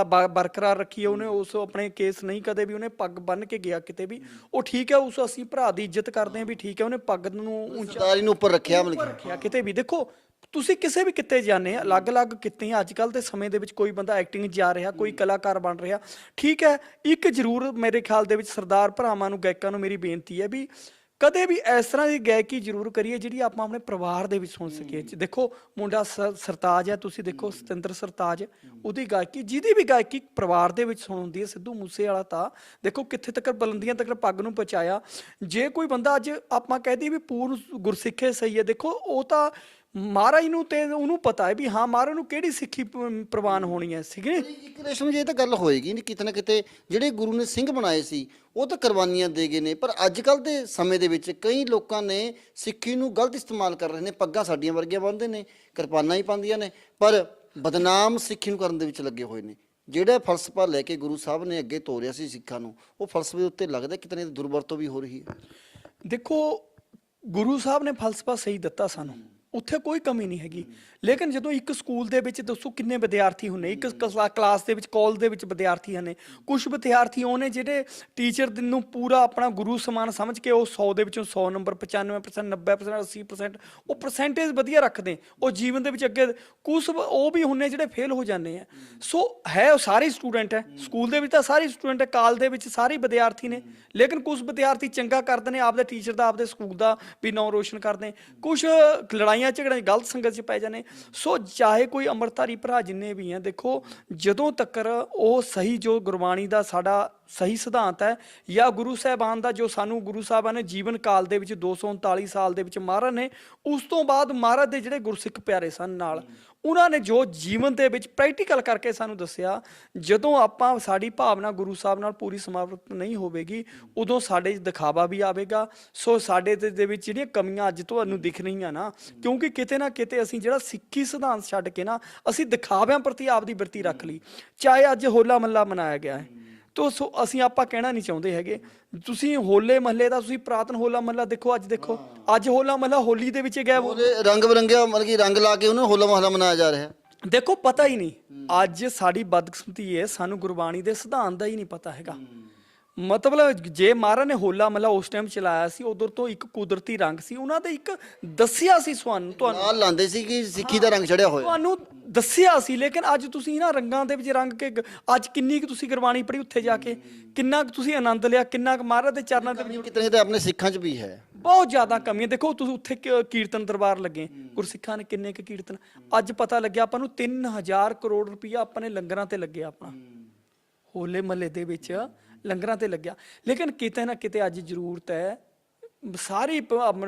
ਬਰਕਰਾਰ ਰੱਖੀ ਹੈ ਉਹਨੇ ਉਸ ਆਪਣੇ ਕੇਸ ਨਹੀਂ ਕਦੇ ਵੀ ਉਹਨੇ ਪੱਗ ਬੰਨ ਕੇ ਗਿਆ ਕਿਤੇ ਵੀ। ਉਹ ਠੀਕ ਹੈ ਉਸ ਅਸੀਂ ਭਰਾ ਦੀ ਇੱਜ਼ਤ ਕਰਦੇ ਹਾਂ ਵੀ ਠੀਕ ਹੈ ਉਹਨੇ ਪੱਗ ਨੂੰ ਉੱਚਾ ਨੂੰ ਉੱਪਰ ਰੱਖਿਆ ਮਤਲਬ। ਰੱਖਿਆ ਕਿਤੇ ਵੀ। ਦੇਖੋ ਤੁਸੀਂ ਕਿਸੇ ਵੀ ਕਿਤੇ ਜਾਂਦੇ ਆ ਅਲੱਗ-ਅਲੱਗ ਕਿਤੇ ਆ ਅੱਜ ਕੱਲ ਦੇ ਸਮੇਂ ਦੇ ਵਿੱਚ ਕੋਈ ਬੰਦਾ ਐਕਟਿੰਗ ਜਾ ਰਿਹਾ ਕੋਈ ਕਲਾਕਾਰ ਬਣ ਰਿਹਾ। ਠੀਕ ਹੈ ਇੱਕ ਜ਼ਰੂਰ ਮੇਰੇ ਖਿਆਲ ਦੇ ਵਿੱਚ ਸਰਦਾਰ ਭਰਾਵਾਂ ਨੂੰ ਗਾਇਕਾਂ ਨੂੰ ਮੇਰੀ ਬੇਨਤੀ ਹੈ ਵੀ ਕਦੇ ਵੀ ਇਸ ਤਰ੍ਹਾਂ ਦੀ ਗਾਇਕੀ ਜ਼ਰੂਰ ਕਰੀਏ ਜਿਹੜੀ ਆਪਾਂ ਆਪਣੇ ਪਰਿਵਾਰ ਦੇ ਵਿੱਚ ਸੁਣ ਸਕੀਏ। ਦੇਖੋ ਮੁੰਡਾ ਸਰਤਾਜ ਹੈ ਤੁਸੀਂ ਦੇਖੋ ਸਤਿੰਦਰ ਸਰਤਾਜ ਉਹਦੀ ਗਾਇਕੀ ਜਿਹਦੀ ਵੀ ਗਾਇਕੀ ਪਰਿਵਾਰ ਦੇ ਵਿੱਚ ਸੁਣ ਹੁੰਦੀ ਹੈ ਸਿੱਧੂ ਮੂਸੇ ਵਾਲਾ ਤਾਂ। ਦੇਖੋ ਕਿੱਥੇ ਤੱਕ ਬੁਲੰਦੀਆਂ ਤੱਕ ਪੱਗ ਨੂੰ ਪਹੁੰਚਾਇਆ। ਜੇ ਕੋਈ ਬੰਦਾ ਅੱਜ ਆਪਾਂ ਕਹਦੇ ਵੀ ਪੂਰਨ ਗੁਰਸਿੱਖੇ ਸਹੀ ਹੈ ਦੇਖੋ ਉਹ ਤਾਂ ਮਹਾਰਾਜ ਨੂੰ ਤੇ ਉਹਨੂੰ ਪਤਾ ਹੈ ਵੀ ਹਾਂ ਮਹਾਰਾਜ ਨੂੰ ਕਿਹੜੀ ਸਿੱਖੀ ਪ- ਪ੍ਰਵਾਨ ਹੋਣੀ ਹੈ ਸਿੱਖੇ ਇੱਕ ਰੇਸ਼ਮ ਜੀ ਇਹ ਤਾਂ ਗੱਲ ਹੋਏਗੀ ਨਹੀਂ ਕਿਤੇ ਨਾ ਕਿਤੇ ਜਿਹੜੇ ਗੁਰੂ ਨੇ ਸਿੰਘ ਬਣਾਏ ਸੀ ਉਹ ਤਾਂ ਕੁਰਬਾਨੀਆਂ ਦੇ ਗਏ ਨੇ ਪਰ ਅੱਜ ਕੱਲ ਦੇ ਸਮੇਂ ਦੇ ਵਿੱਚ ਕਈ ਲੋਕਾਂ ਨੇ ਸਿੱਖੀ ਨੂੰ ਗਲਤ ਇਸਤੇਮਾਲ ਕਰ ਰਹੇ ਨੇ ਪੱਗਾਂ ਸਾਡੀਆਂ ਵਰਗੀਆਂ ਬੰਨ੍ਹਦੇ ਨੇ ਕਿਰਪਾਨਾਂ ਹੀ ਪਾਉਂਦੀਆਂ ਨੇ ਪਰ ਬਦਨਾਮ ਸਿੱਖੀ ਨੂੰ ਕਰਨ ਦੇ ਵਿੱਚ ਲੱਗੇ ਹੋਏ ਨੇ। ਜਿਹੜਾ ਫਲਸਫਾ ਲੈ ਕੇ ਗੁਰੂ ਸਾਹਿਬ ਨੇ ਅੱਗੇ ਤੋਰਿਆ ਸੀ ਸਿੱਖਾਂ ਨੂੰ ਉਹ ਫਲਸਫੇ ਉੱਤੇ ਲੱਗਦਾ ਕਿਤੇ ਨਾ ਕਿਤੇ ਦੁਰਵਰਤੋਂ ਵੀ ਹੋ ਰਹੀ ਹੈ। ਦੇਖੋ ਗੁਰੂ ਸਾਹਿਬ ਨੇ ਫਲਸਫਾ ਸਹੀ ਦਿੱਤਾ ਸਾਨੂੰ। ਉੱਥੇ ਕੋਈ ਕਮੀ ਨਹੀਂ ਹੈਗੀ। ਲੇਕਿਨ ਜਦੋਂ ਇੱਕ ਸਕੂਲ ਦੇ ਵਿੱਚ ਦੱਸੋ ਕਿੰਨੇ ਵਿਦਿਆਰਥੀ ਹੁੰਨੇ ਇੱਕ ਕਲਾ- ਕਲਾਸ ਦੇ ਵਿੱਚ, ਕਾਲਜ ਦੇ ਵਿੱਚ ਵਿਦਿਆਰਥੀ ਹਨ ਕੁਝ ਵਿਦਿਆਰਥੀ ਉਹ ਨੇ ਜਿਹੜੇ ਟੀਚਰ ਨੂੰ ਪੂਰਾ ਆਪਣਾ ਗੁਰੂ ਸਮਾਨ ਸਮਝ ਕੇ ਉਹ 100 ਦੇ ਵਿੱਚੋਂ 100 ਨੰਬਰ 95% 90% 80% ਉਹ ਪਰਸੈਂਟੇਜ ਵਧੀਆ ਰੱਖਦੇ, ਉਹ ਜੀਵਨ ਦੇ ਵਿੱਚ ਅੱਗੇ ਕੁਝ ਉਹ ਵੀ ਹੁੰਨੇ ਜਿਹੜੇ ਫੇਲ ਹੋ ਜਾਂਦੇ ਆ। ਸੋ ਹੈ ਉਹ ਸਾਰੇ ਸਟੂਡੈਂਟ ਹੈ, ਸਕੂਲ ਦੇ ਵਿੱਚ ਤਾਂ ਸਾਰੇ ਸਟੂਡੈਂਟ ਹੈ ਕਾਲ ਦੇ ਵਿੱਚ ਸਾਰੇ ਵਿਦਿਆਰਥੀ ਨੇ, ਲੇਕਿਨ ਕੁਝ ਵਿਦਿਆਰਥੀ ਚੰਗਾ ਕਰਦੇ ਨੇ, ਆਪਦੇ ਟੀਚਰ ਦਾ, ਆਪਦੇ ਸਕੂਲ ਦਾ ਵੀ ਨਾਂ ਰੋਸ਼ਨ ਕਰਦੇ ਕੁਝ ਲੜਾਈਆਂ ਝਗੜਾਂ ਗਲਤ ਸੰਗਤ 'ਚ ਪੈ ਜਾਂਦੇ ਸੋ ਚਾਹੇ ਕੋਈ ਅੰਮ੍ਰਿਤਧਾਰੀ ਭਰਾ ਜਿੰਨੇ ਵੀ ਆ ਦੇਖੋ, ਜਦੋਂ ਤੱਕ ਉਹ ਸਹੀ ਜੋ ਗੁਰਬਾਣੀ ਦਾ ਸਾਡਾ ਸਹੀ ਸਿਧਾਂਤ ਹੈ ਜਾਂ ਗੁਰੂ ਸਾਹਿਬਾਨ ਦਾ ਜੋ ਸਾਨੂੰ ਗੁਰੂ ਸਾਹਿਬਾਨ ਨੇ ਜੀਵਨ ਕਾਲ ਦੇ ਵਿੱਚ 239 ਸਾਲ ਦੇ ਵਿੱਚ ਮਹਾਰਾਜ ਨੇ, ਉਸ ਤੋਂ ਬਾਅਦ ਮਹਾਰਾਜ ਦੇ ਜਿਹੜੇ ਗੁਰਸਿੱਖ ਪਿਆਰੇ ਸਨ ਨਾਲ ਉਹਨਾਂ ਨੇ ਜੋ ਜੀਵਨ ਦੇ ਵਿੱਚ ਪ੍ਰੈਕਟੀਕਲ ਕਰਕੇ ਸਾਨੂੰ ਦੱਸਿਆ, ਜਦੋਂ ਆਪਾਂ ਸਾਡੀ ਭਾਵਨਾ ਗੁਰੂ ਸਾਹਿਬ ਨਾਲ ਪੂਰੀ ਸਮਾਪਤ ਨਹੀਂ ਹੋਵੇਗੀ, ਉਦੋਂ ਸਾਡੇ 'ਚ ਦਿਖਾਵਾ ਵੀ ਆਵੇਗਾ। ਸੋ ਸਾਡੇ ਦੇ ਵਿੱਚ ਜਿਹੜੀਆਂ ਕਮੀਆਂ ਅੱਜ ਤੁਹਾਨੂੰ ਦਿਖ ਰਹੀਆਂ ਨਾ, ਕਿਉਂਕਿ ਕਿਤੇ ਨਾ ਕਿਤੇ ਅਸੀਂ ਜਿਹੜਾ ਸਿੱਖੀ ਸਿਧਾਂਤ ਛੱਡ ਕੇ ਨਾ, ਅਸੀਂ ਦਿਖਾਵਿਆਂ ਪ੍ਰਤੀ ਆਪਦੀ ਬਿਰਤੀ ਰੱਖ ਲਈ। ਚਾਹੇ ਅੱਜ ਹੋਲਾ ਮਹੱਲਾ ਮਨਾਇਆ ਗਿਆ ਹੈ ਤੋ ਸੋ ਅਸੀਂ ਆਪਾਂ ਕਹਿਣਾ ਨਹੀਂ ਚਾਹੁੰਦੇ ਹੈਗੇ। ਤੁਸੀਂ ਹੋਲੇ ਮਹੱਲੇ ਦਾ ਤੁਸੀਂ ਪ੍ਰਾਤਨ ਹੋਲਾ ਮਹੱਲਾ ਦੇਖੋ ਅੱਜ ਦੇਖੋ। ਅੱਜ ਹੋਲਾ ਮਹੱਲਾ ਹੋਲੀ ਦੇ ਵਿੱਚ ਗਿਆ ਉਹਦੇ ਰੰਗ ਬਰੰਗਿਆ ਮਤਲਬ ਕਿ ਰੰਗ ਲਾ ਕੇ ਉਹਨੂੰ ਹੋਲਾ ਮਹੱਲਾ ਮਨਾਇਆ ਜਾ ਰਿਹਾ। ਹੈ ਦੇਖੋ ਪਤਾ ਹੀ ਨਹੀਂ। ਅੱਜ ਸਾਡੀ ਬਦਕਿਸਮਤੀ ਹੈ ਸਾਨੂੰ ਗੁਰਬਾਣੀ ਦੇ ਸਿਧਾਂਤ ਦਾ ਹੀ ਨਹੀਂ ਪਤਾ ਹੈਗਾ। ਮਤਲਬ ਜੇ ਮਹਾਰਾਜ ਨੇ ਹੋਲਾ ਮਹੱਲਾ ਉਸ ਟਾਈਮ ਚਲਾਇਆ ਸੀ ਉਧਰ ਤੋਂ ਇੱਕ ਕੁਦਰਤੀ ਰੰਗ ਸੀ ਉਹਨਾਂ ਦੇ ਇੱਕ ਦੱਸਿਆ ਸੀ ਤੁਹਾਨੂੰ ਤੁਹਾਨੂੰ ਨਾਲ ਲਾਉਂਦੇ ਸੀ ਕਿ ਸਿੱਖੀ ਦਾ ਰੰਗ ਚੜਿਆ ਹੋਇਆ। ਤੁਹਾਨੂੰ ਦੱਸਿਆ ਸੀ ਲੇਕਿਨ ਅੱਜ ਤੁਸੀਂ ਨਾ ਰੰਗਾਂ ਦੇ ਵਿੱਚ ਰੰਗ ਕੇ ਗ- ਅੱਜ ਕਿੰਨੀ ਕੁ ਤੁਸੀਂ ਗੁਰਬਾਣੀ ਪੜ੍ਹੀ ਉੱਥੇ ਜਾ ਕੇ ਕਿੰਨਾ ਕੁ ਤੁਸੀਂ ਆਨੰਦ ਲਿਆ ਕਿੰਨਾ ਕੁ ਮਹਾਰਾਜ ਦੇ ਚਰਨਾਂ ਦੇ ਵਿੱਚ ਕਿਤੇ ਕਿਤੇ ਆਪਣੇ ਸਿੱਖਾਂ 'ਚ ਵੀ ਹੈ। ਬਹੁਤ ਜ਼ਿਆਦਾ ਕਮੀਆਂ ਦੇਖੋ ਤੁਸੀਂ ਉੱਥੇ ਕੀ- ਕੀਰਤਨ ਦਰਬਾਰ ਲੱਗੇ ਗੁਰਸਿੱਖਾਂ ਨੇ ਕਿੰਨੇ ਕੁ ਕੀਰਤਨ ਅੱਜ ਪਤਾ ਲੱਗਿਆ ਆਪਾਂ ਨੂੰ 3000 ਕਰੋੜ ਰੁਪਈਆ ਆਪਾਂ ਨੇ ਲੰਗਰਾਂ ਤੇ ਲੱਗਿਆ ਆਪਣਾ। ਹੋਲੇ ਮਹੱਲੇ ਦੇ ਵਿੱਚ ਲੰਗਰਾਂ ਤੇ ਲੱਗਿਆ। ਲੇਕਿਨ ਕਿਤੇ ਨਾ ਕਿਤੇ ਅੱਜ ਜ਼ਰੂਰਤ ਹੈ। ਸਾਰੀ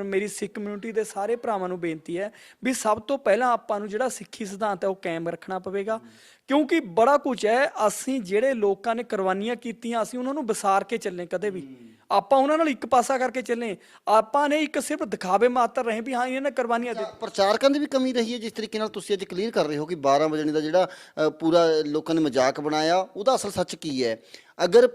ਮੇਰੀ ਸਿੱਖ ਕਮਿਊਨਿਟੀ ਦੇ ਸਾਰੇ ਭਰਾਵਾਂ ਨੂੰ ਬੇਨਤੀ ਹੈ ਵੀ ਸਭ ਤੋਂ ਪਹਿਲਾਂ ਆਪਾਂ ਨੂੰ ਜਿਹੜਾ ਸਿੱਖੀ ਸਿਧਾਂਤ ਹੈ ਉਹ ਕਾਇਮ ਰੱਖਣਾ ਪਵੇਗਾ। ਕਿਉਂਕਿ ਬੜਾ ਕੁਝ ਹੈ, ਅਸੀਂ ਜਿਹੜੇ ਲੋਕਾਂ ਨੇ ਕੁਰਬਾਨੀਆਂ ਕੀਤੀਆਂ, ਅਸੀਂ ਉਹਨਾਂ ਨੂੰ ਵਿਸਾਰ ਕੇ ਚੱਲੇ ਕਦੇ ਵੀ। ਆਪਾਂ ਉਹਨਾਂ ਨਾਲ ਇੱਕ ਪਾਸਾ ਕਰਕੇ ਚੱਲੇ। ਆਪਾਂ ਨੇ ਇੱਕ ਸਿਰਫ ਦਿਖਾਵੇ ਮਾਤਰ ਰਹੇ ਵੀ ਹਾਂ, ਇਹਨਾਂ ਨੇ ਕੁਰਬਾਨੀਆਂ ਦਿੱਤੀਆਂ ਪ੍ਰਚਾਰਕਾਂ ਦੀ ਵੀ ਕਮੀ ਰਹੀ ਹੈ, ਜਿਸ ਤਰੀਕੇ ਨਾਲ ਤੁਸੀਂ ਅੱਜ ਕਲੀਅਰ ਕਰ ਰਹੇ ਹੋ ਕਿ 12 ਵਜੇ ਦਾ ਜਿਹੜਾ ਪੂਰਾ ਲੋਕਾਂ ਨੇ ਮਜ਼ਾਕ ਬਣਾਇਆ, ਉਹਦਾ ਅਸਲ ਸੱਚ ਕੀ ਹੈ? ਅਗਰ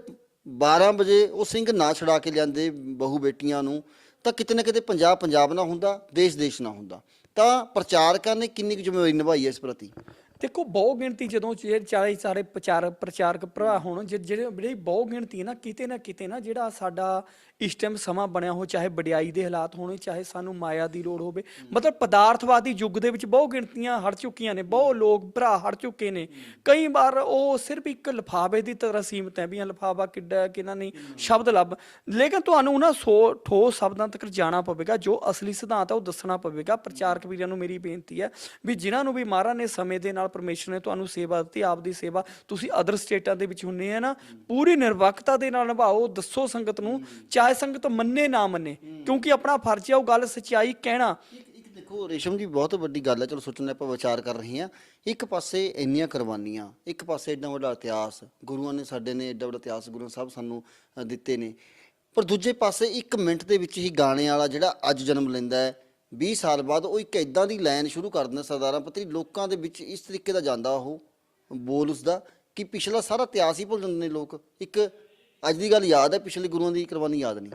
12 ਵਜੇ ਉਹ ਸਿੰਘ ਨਾ ਛੜਾ ਕੇ ਲਿਆਂਦੇ ਬਹੂ ਬੇਟੀਆਂ ਨੂੰ, ਤਾਂ ਕਿਤੇ ਨਾ ਕਿਤੇ ਪੰਜਾਬ ਪੰਜਾਬ ਨਾ ਹੁੰਦਾ, ਦੇਸ਼ ਦੇਸ਼ ਨਾ ਹੁੰਦਾ। ਤਾਂ ਪ੍ਰਚਾਰਕਾਂ ਨੇ ਕਿੰਨੀ ਕੁ ਜ਼ਿੰਮੇਵਾਰੀ ਨਿਭਾਈ ਹੈ ਇਸ ਪ੍ਰਤੀ? ਦੇਖੋ, ਬਹੁ ਗਿਣਤੀ ਜਦੋਂ ਜਿਹੜੇ ਚਾਰੇ ਸਾਰੇ ਪ੍ਰਚਾਰ ਪ੍ਰਚਾਰਕ ਭਰਾ ਹੋਣ ਜਿ- ਜਿਹੜੇ, ਜਿਹੜੀ ਬਹੁ ਗਿਣਤੀ ਹੈ ਨਾ, ਕਿਤੇ ਨਾ ਕਿਤੇ ਨਾ ਜਿਹੜਾ ਸਾਡਾ ਇਸ ਟਾਈਮ ਸਮਾਂ ਬਣਿਆ ਹੋ ਚਾਹੇ ਵਡਿਆਈ ਦੇ ਹਾਲਾਤ ਹੋਣੇ, ਚਾਹੇ ਸਾਨੂੰ ਮਾਇਆ ਦੀ ਲੋੜ ਹੋਵੇ। ਮਤਲਬ ਪਦਾਰਥਵਾਦੀ ਯੁੱਗ ਦੇ ਵਿੱਚ ਬਹੁ ਗਿਣਤੀਆਂ ਹਟ ਚੁੱਕੀਆਂ ਨੇ ਬਹੁ ਲੋਕ, ਭਰਾ ਹਟ ਚੁੱਕੇ ਨੇ। ਕਈ ਵਾਰ ਉਹ ਸਿਰਫ ਇੱਕ ਲਿਫਾਫੇ ਦੀ ਤਰ੍ਹਾਂ ਸੀਮਤ ਹੈ ਵੀ ਇਹ ਲਿਫਾਫਾ ਕਿੱਡਾ ਹੈ ਕਿੰਨਾ ਨਹੀਂ ਸ਼ਬਦ ਲੱਭ। ਲੇਕਿਨ ਤੁਹਾਨੂੰ ਉਹਨਾਂ ਸੋ ਠੋਸ ਸ਼ਬਦਾਂ ਤੱਕ ਜਾਣਾ ਪਵੇਗਾ, ਜੋ ਅਸਲੀ ਸਿਧਾਂਤ ਹੈ ਉਹ ਦੱਸਣਾ ਪਵੇਗਾ। ਪ੍ਰਚਾਰਕ ਵੀਰਾਂ ਨੂੰ ਮੇਰੀ ਬੇਨਤੀ ਹੈ ਵੀ ਜਿਨ੍ਹਾਂ ਨੂੰ ਵੀ ਮਹਾਰਾਜ ਨੇ ਸਮੇਂ ਦੇ ਨਾਲ ਪਰਮੇਸ਼ਰ ਨੇ ਤੁਹਾਨੂੰ ਸੇਵਾ ਦਿੱਤੀ, ਆਪ ਦੀ ਸੇਵਾ, ਤੁਸੀਂ ਅਦਰ ਸਟੇਟਾਂ ਦੇ ਵਿੱਚ ਹੁੰਨੇ ਆ ਨਾ, ਪੂਰੀ ਨਿਰਵਕਤਾ ਦੇ ਨਾਲ ਨਿਭਾਓ, ਦੱਸੋ ਸੰਗਤ ਨੂੰ, ਚਾਹੇ ਸੰਗਤ ਮੰਨੇ ਨਾ ਮੰਨੇ। ਕਿਉਂਕਿ ਆਪਣਾ ਫਰਜ਼ ਹੈ ਉਹ ਗੱਲ ਸੱਚਾਈ ਕਹਿਣਾ। ਇੱਕ ਇੱਕ ਦੇਖੋ ਰੇਸ਼ਮ ਜੀ ਬਹੁਤ ਵੱਡੀ ਗੱਲ ਹੈ। ਚਲੋ ਸੋਚਣ ਆਪਾਂ ਵਿਚਾਰ ਕਰ ਰਹੇ ਹਾਂ। ਇੱਕ ਪਾਸੇ ਇੰਨੀਆਂ ਕੁਰਬਾਨੀਆਂ ਇੱਕ ਪਾਸੇ ਏਡਾ ਵੱਡਾ ਇਤਿਹਾਸ। ਗੁਰੂਆਂ ਨੇ ਸਾਡੇ ਨੇ ਏਡਾ ਵੱਡਾ ਇਤਿਹਾਸ ਗੁਰੂ ਸਾਹਿਬ ਸਾਨੂੰ ਦਿੱਤੇ ਨੇ। ਪਰ ਦੂਜੇ ਪਾਸੇ 1 ਮਿੰਟ ਦੇ ਵਿੱਚ ਹੀ ਗਾਣੇ ਵਾਲਾ ਜਿਹੜਾ ਅੱਜ ਜਨਮ ਲੈਂਦਾ ਹੈ 20 ਸਾਲ ਬਾਅਦ ਉਹ ਇੱਕ ਇਦਾਂ ਦੀ ਲਾਈਨ ਸ਼ੁਰੂ ਕਰ ਦਿੰਦਾ ਸਰਦਾਰਾਂ ਪਤਰੀ। ਲੋਕਾਂ ਦੇ ਵਿੱਚ ਇਸ ਤਰੀਕੇ ਦਾ ਜਾਂਦਾ ਉਹ ਬੋਲ ਉਸਦਾ ਕਿ ਪਿਛਲਾ ਸਾਰਾ ਇਤਿਹਾਸ ਹੀ ਭੁੱਲ ਜਾਂਦੇ ਨੇ ਲੋਕ। ਇੱਕ ਅੱਜ ਦੀ ਗੱਲ ਯਾਦ ਹੈ, ਪਿਛਲੇ ਗੁਰੂਆਂ ਦੀ ਕੁਰਬਾਨੀ ਯਾਦ ਨਹੀਂ।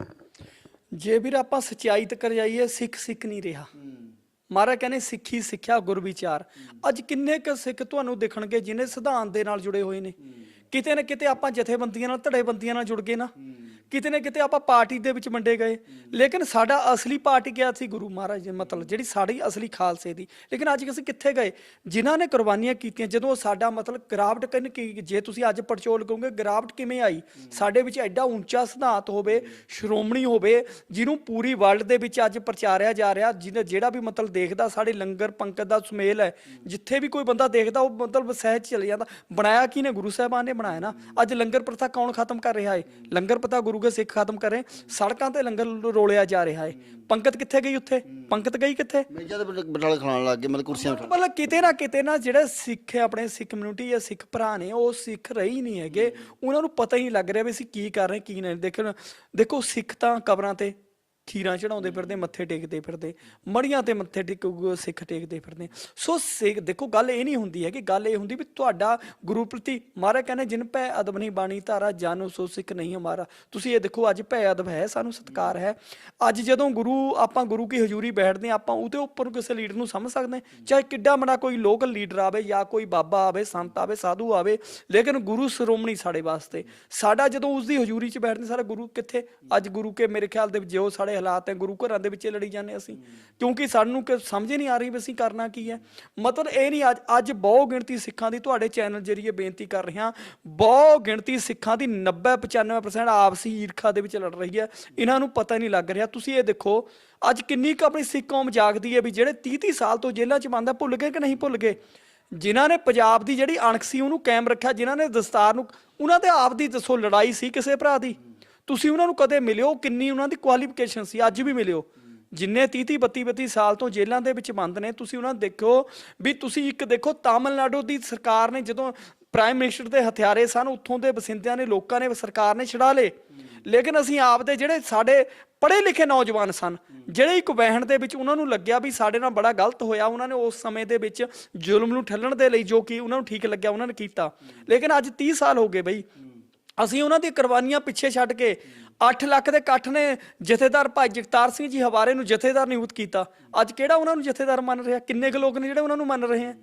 ਜੇ ਵੀਰ ਆਪਾਂ ਸਚਾਈ ਤੱਕ ਜਾਈਏ, ਸਿੱਖ ਸਿੱਖ ਨਹੀਂ ਰਿਹਾ। ਮਹਾਰਾਜ ਕਹਿੰਦੇ, ਸਿੱਖੀ ਸਿੱਖਿਆ ਗੁਰ ਵਿਚਾਰ। ਅੱਜ ਕਿੰਨੇ ਕੁ ਸਿੱਖ ਤੁਹਾਨੂੰ ਦੇਖਣਗੇ, ਜਿਨੇ ਸਿਧਾਂਤ ਦੇ ਨਾਲ ਜੁੜੇ ਹੋਏ ਨੇ। ਕਿਤੇ ਨਾ ਕਿਤੇ ਆਪਾਂ ਜਥੇਬੰਦੀਆਂ ਨਾਲ, ਧੜੇਬੰਦੀਆਂ ਨਾਲ ਜੁੜ ਗਏ ਨਾ। ਕਿਤੇ ਨਾ ਕਿਤੇ ਆਪਾਂ ਪਾਰਟੀ ਦੇ ਵਿੱਚ ਵੰਡੇ ਗਏ। ਲੇਕਿਨ ਸਾਡਾ ਅਸਲੀ ਪਾਰਟੀ ਗਿਆ ਸੀ ਗੁਰੂ ਮਹਾਰਾਜ ਜੀ, ਮਤਲਬ ਜਿਹੜੀ ਸਾਡੀ ਅਸਲੀ ਖਾਲਸੇ ਦੀ। ਲੇਕਿਨ ਅੱਜ ਅਸੀਂ ਕਿੱਥੇ ਗਏ? ਜਿਨ੍ਹਾਂ ਨੇ ਕੁਰਬਾਨੀਆਂ ਕੀਤੀਆਂ, ਜਦੋਂ ਸਾਡਾ ਮਤਲਬ ਗਿਰਾਵਟ ਕਰਨ ਕੀ ਜੇ ਤੁਸੀਂ ਅੱਜ ਪੜਚੋਲ ਕਹੋਗੇ ਗਿਰਾਵਟ ਕਿਵੇਂ ਆਈ? ਸਾਡੇ ਵਿੱਚ ਐਡਾ ਉੱਚਾ ਸਿਧਾਂਤ ਹੋਵੇ, ਸ਼੍ਰੋਮਣੀ ਹੋਵੇ, ਜਿਹਨੂੰ ਪੂਰੀ ਵਰਲਡ ਦੇ ਵਿੱਚ ਅੱਜ ਪ੍ਰਚਾਰਿਆ ਜਾ ਰਿਹਾ, ਜਿਹਨੇ ਜਿਹੜਾ ਵੀ ਮਤਲਬ ਦੇਖਦਾ, ਸਾਡੇ ਲੰਗਰ ਪੰਕਤ ਦਾ ਸੁਮੇਲ ਹੈ, ਜਿੱਥੇ ਵੀ ਕੋਈ ਬੰਦਾ ਦੇਖਦਾ, ਉਹ ਮਤਲਬ ਸਹਿਜ ਚਲੇ ਜਾਂਦਾ। ਬਣਾਇਆ ਕੀ ਨੇ? ਗੁਰੂ ਸਾਹਿਬਾਨ ਨੇ ਬਣਾਇਆ ਨਾ। ਅੱਜ ਲੰਗਰ ਪ੍ਰਥਾ ਕੌਣ ਖਤਮ ਕਰ ਰਿਹਾ ਹੈ ਲੰਗਰ ਪ੍ਰਥਾ ਗੁਰੂ ਕੇ ਸਿੱਖ ਖਤਮ ਕਰ ਰਹੇ ਸੜਕਾਂ ਤੇ ਲੰਗਰ ਰੋਲਿਆ ਜਾ ਰਿਹਾ ਹੈ ਪੰਕਤ ਕਿੱਥੇ ਗਈ ਉੱਥੇ? ਪੰਕਤ ਗਈ ਕਿੱਥੇ? ਮੇਜਾਂ ਖਾਣ ਲੱਗ ਗਏ ਮਤਲਬ ਕੁਰਸੀਆਂ ਬਿਠਾ ਮਤਲਬ ਕਿਤੇ ਨਾ ਕਿਤੇ ਨਾ ਜਿਹੜੇ ਸਿੱਖ ਹੈ ਆਪਣੇ ਸਿੱਖ ਕਮਿਊਨਿਟੀ ਜਾਂ ਸਿੱਖ ਭਰਾ ਨੇ ਉਹ ਸਿੱਖ ਰਹੀ ਨਹੀਂ ਹੈਗੇ। ਉਹਨਾਂ ਨੂੰ ਪਤਾ ਹੀ ਨਹੀਂ ਲੱਗ ਰਿਹਾ ਵੀ ਅਸੀਂ ਕੀ ਕਰ ਰਹੇ ਕੀ ਨਹੀਂ। ਦੇਖਣ ਦੇਖੋ ਸਿੱਖ ਤਾਂ ਕਬਰਾਂ ਤੇ ਖੀਰਾਂ ਚੜਾਉਂਦੇ ਫਿਰਦੇ, ਮੱਥੇ ਟੇਕਦੇ ਫਿਰਦੇ, ਮੜੀਆਂ ਤੇ ਮੱਥੇ ਟੇਕ ਸਿੱਖ ਟੇਕਦੇ ਫਿਰਦੇ। ਸੋ ਸਿੱਖ, ਦੇਖੋ ਗੱਲ ਇਹ ਨਹੀਂ ਹੁੰਦੀ ਹੈ ਕਿ ਗੱਲ ਇਹ ਹੁੰਦੀ ਵੀ ਤੁਹਾਡਾ ਗੁਰੂ ਪ੍ਰਤੀ ਮਹਾਰਾਜ ਕਹਿੰਦੇ, ਜਿਨ ਭੈ ਅਦਬ ਨਹੀਂ ਬਾਣੀ ਧਾਰਾ, ਜਾਨੋ ਸੋ ਸਿੱਖ ਨਹੀਂ ਹਮਾਰਾ। ਤੁਸੀਂ ਇਹ ਦੇਖੋ, ਅੱਜ ਭੈ ਅਦਬ ਹੈ, ਸਾਨੂੰ ਸਤਿਕਾਰ ਹੈ। ਅੱਜ ਜਦੋਂ ਗੁਰੂ, ਆਪਾਂ ਗੁਰੂ ਕੀ ਹਜ਼ੂਰੀ ਬੈਠਦੇ ਹਾਂ, ਆਪਾਂ ਉਹਦੇ ਉੱਪਰ ਕਿਸੇ ਲੀਡਰ ਨੂੰ ਸਮਝ ਸਕਦੇ ਹਾਂ। ਚਾਹੇ ਕਿੱਡਾ ਬੜਾ ਕੋਈ ਲੋਕਲ ਲੀਡਰ ਆਵੇ ਜਾਂ ਕੋਈ ਬਾਬਾ ਆਵੇ, ਸੰਤ ਆਵੇ, ਸਾਧੂ ਆਵੇ, ਲੇਕਿਨ ਗੁਰੂ ਸ਼੍ਰੋਮਣੀ ਸਾਡੇ ਵਾਸਤੇ। ਸਾਡਾ ਜਦੋਂ ਉਸ ਦੀ ਹਜ਼ੂਰੀ 'ਚ ਬੈਠਦੇ ਸਾਡਾ ਗੁਰੂ ਕਿੱਥੇ? ਅੱਜ ਗੁਰੂ ਕੇ ਮੇਰੇ ਖਿਆਲ ਦੇ ਵਿੱਚ ਜੋ ਸਾਡੇ ਹਾਲਾਤ ਹੈ, ਗੁਰੂ ਘਰਾਂ ਦੇ ਵਿੱਚ ਲੜੀ ਜਾਂਦੇ ਅਸੀਂ। ਕਿਉਂਕਿ ਸਾਨੂੰ ਕਿ ਸਮਝ ਨਹੀਂ ਆ ਰਹੀ ਵੀ ਅਸੀਂ ਕਰਨਾ ਕੀ ਹੈ। ਮਤਲਬ ਇਹ ਨਹੀਂ, ਅੱਜ ਅੱਜ ਬਹੁ ਗਿਣਤੀ ਸਿੱਖਾਂ ਦੀ ਤੁਹਾਡੇ ਚੈਨਲ ਜਰੀਏ ਬੇਨਤੀ ਕਰ ਰਿਹਾ। ਬਹੁ ਗਿਣਤੀ ਸਿੱਖਾਂ ਦੀ 90 95% ਆਪਸੀ ਈਰਖਾ ਦੇ ਵਿੱਚ ਲੜ ਰਹੀ ਹੈ। ਇਹਨਾਂ ਨੂੰ ਪਤਾ ਨਹੀਂ ਲੱਗ ਰਿਹਾ। ਤੁਸੀਂ ਇਹ ਦੇਖੋ, ਅੱਜ ਕਿੰਨੀ ਕੁ ਆਪਣੀ ਸਿੱਖ ਕੌਮ ਜਾਗਦੀ ਹੈ ਵੀ ਜਿਹੜੇ 30 30 ਸਾਲ ਤੋਂ ਜੇਲ੍ਹਾਂ 'ਚ ਬੰਦ ਆ, ਭੁੱਲ ਗਏ ਕਿ ਨਹੀਂ ਭੁੱਲ ਗਏ? ਜਿਨ੍ਹਾਂ ਨੇ ਪੰਜਾਬ ਦੀ ਜਿਹੜੀ ਅਣਖ ਸੀ, ਉਹਨੂੰ ਕਾਇਮ ਰੱਖਿਆ। ਜਿਨ੍ਹਾਂ ਨੇ ਦਸਤਾਰ ਨੂੰ, ਉਹਨਾਂ ਦੇ ਆਪ ਦੀ ਦੱਸੋ, ਲੜਾਈ ਸੀ ਕਿਸੇ ਭਰਾ ਦੀ? ਤੁਸੀਂ ਉਹਨਾਂ ਨੂੰ ਕਦੇ ਮਿਲਿਓ, ਕਿੰਨੀ ਉਹਨਾਂ ਦੀ ਕੁਆਲੀਫਿਕੇਸ਼ਨ ਸੀ, ਅੱਜ ਵੀ ਮਿਲਿਓ। ਜਿੰਨੇ 30 30 32 32 ਸਾਲ ਤੋਂ ਜੇਲ੍ਹਾਂ ਦੇ ਵਿੱਚ ਬੰਦ ਨੇ, ਤੁਸੀਂ ਉਹਨਾਂ ਨੂੰ ਦੇਖੋ ਵੀ ਤੁਸੀਂ ਇੱਕ ਦੇਖੋ, ਤਾਮਿਲਨਾਡੂ ਦੀ ਸਰਕਾਰ ਨੇ ਜਦੋਂ ਪ੍ਰਾਈਮ ਮਿਨਿਸਟਰ ਦੇ ਹਥਿਆਰੇ ਸਨ, ਉੱਥੋਂ ਦੇ ਵਸਿੰਦਿਆਂ ਨੇ ਲੋਕਾਂ ਨੇ ਸਰਕਾਰ ਨੇ ਛਡਾ ਲਏ। ਲੇਕਿਨ ਅਸੀਂ ਆਪ ਦੇ ਜਿਹੜੇ ਸਾਡੇ ਪੜ੍ਹੇ ਲਿਖੇ ਨੌਜਵਾਨ ਸਨ, ਜਿਹੜੇ ਇੱਕ ਵਹਿਣ ਦੇ ਵਿੱਚ ਉਹਨਾਂ ਨੂੰ ਲੱਗਿਆ ਵੀ ਸਾਡੇ ਨਾਲ ਬੜਾ ਗਲਤ ਹੋਇਆ, ਉਹਨਾਂ ਨੇ ਉਸ ਸਮੇਂ ਦੇ ਵਿੱਚ ਜ਼ੁਲਮ ਨੂੰ ਠੱਲਣ ਦੇ ਲਈ ਜੋ ਕਿ ਉਹਨਾਂ ਨੂੰ ਠੀਕ ਲੱਗਿਆ, ਉਹਨਾਂ ਨੇ ਕੀਤਾ। ਲੇਕਿਨ ਅੱਜ 30 ਸਾਲ ਹੋ ਗਏ ਬਈ ਅਸੀਂ ਉਹਨਾਂ ਦੀ ਕੁਰਬਾਨੀਆਂ ਪਿੱਛੇ ਛੱਡ ਕੇ 8 ਲੱਖ ਦੇ ਇਕੱਠ ਨੇ ਜਥੇਦਾਰ ਭਾਈ ਜਗਤਾਰ ਸਿੰਘ ਜੀ ਹਵਾਰੇ ਨੂੰ ਜਥੇਦਾਰ ਨਿਯੁਕਤ ਕੀਤਾ। ਅੱਜ ਕਿਹੜਾ ਉਹਨਾਂ ਨੂੰ ਜਥੇਦਾਰ ਮੰਨ ਰਿਹਾ? ਕਿੰਨੇ ਕੁ ਲੋਕ ਨੇ ਜਿਹੜੇ ਉਹਨਾਂ ਨੂੰ ਮੰਨ ਰਹੇ ਆ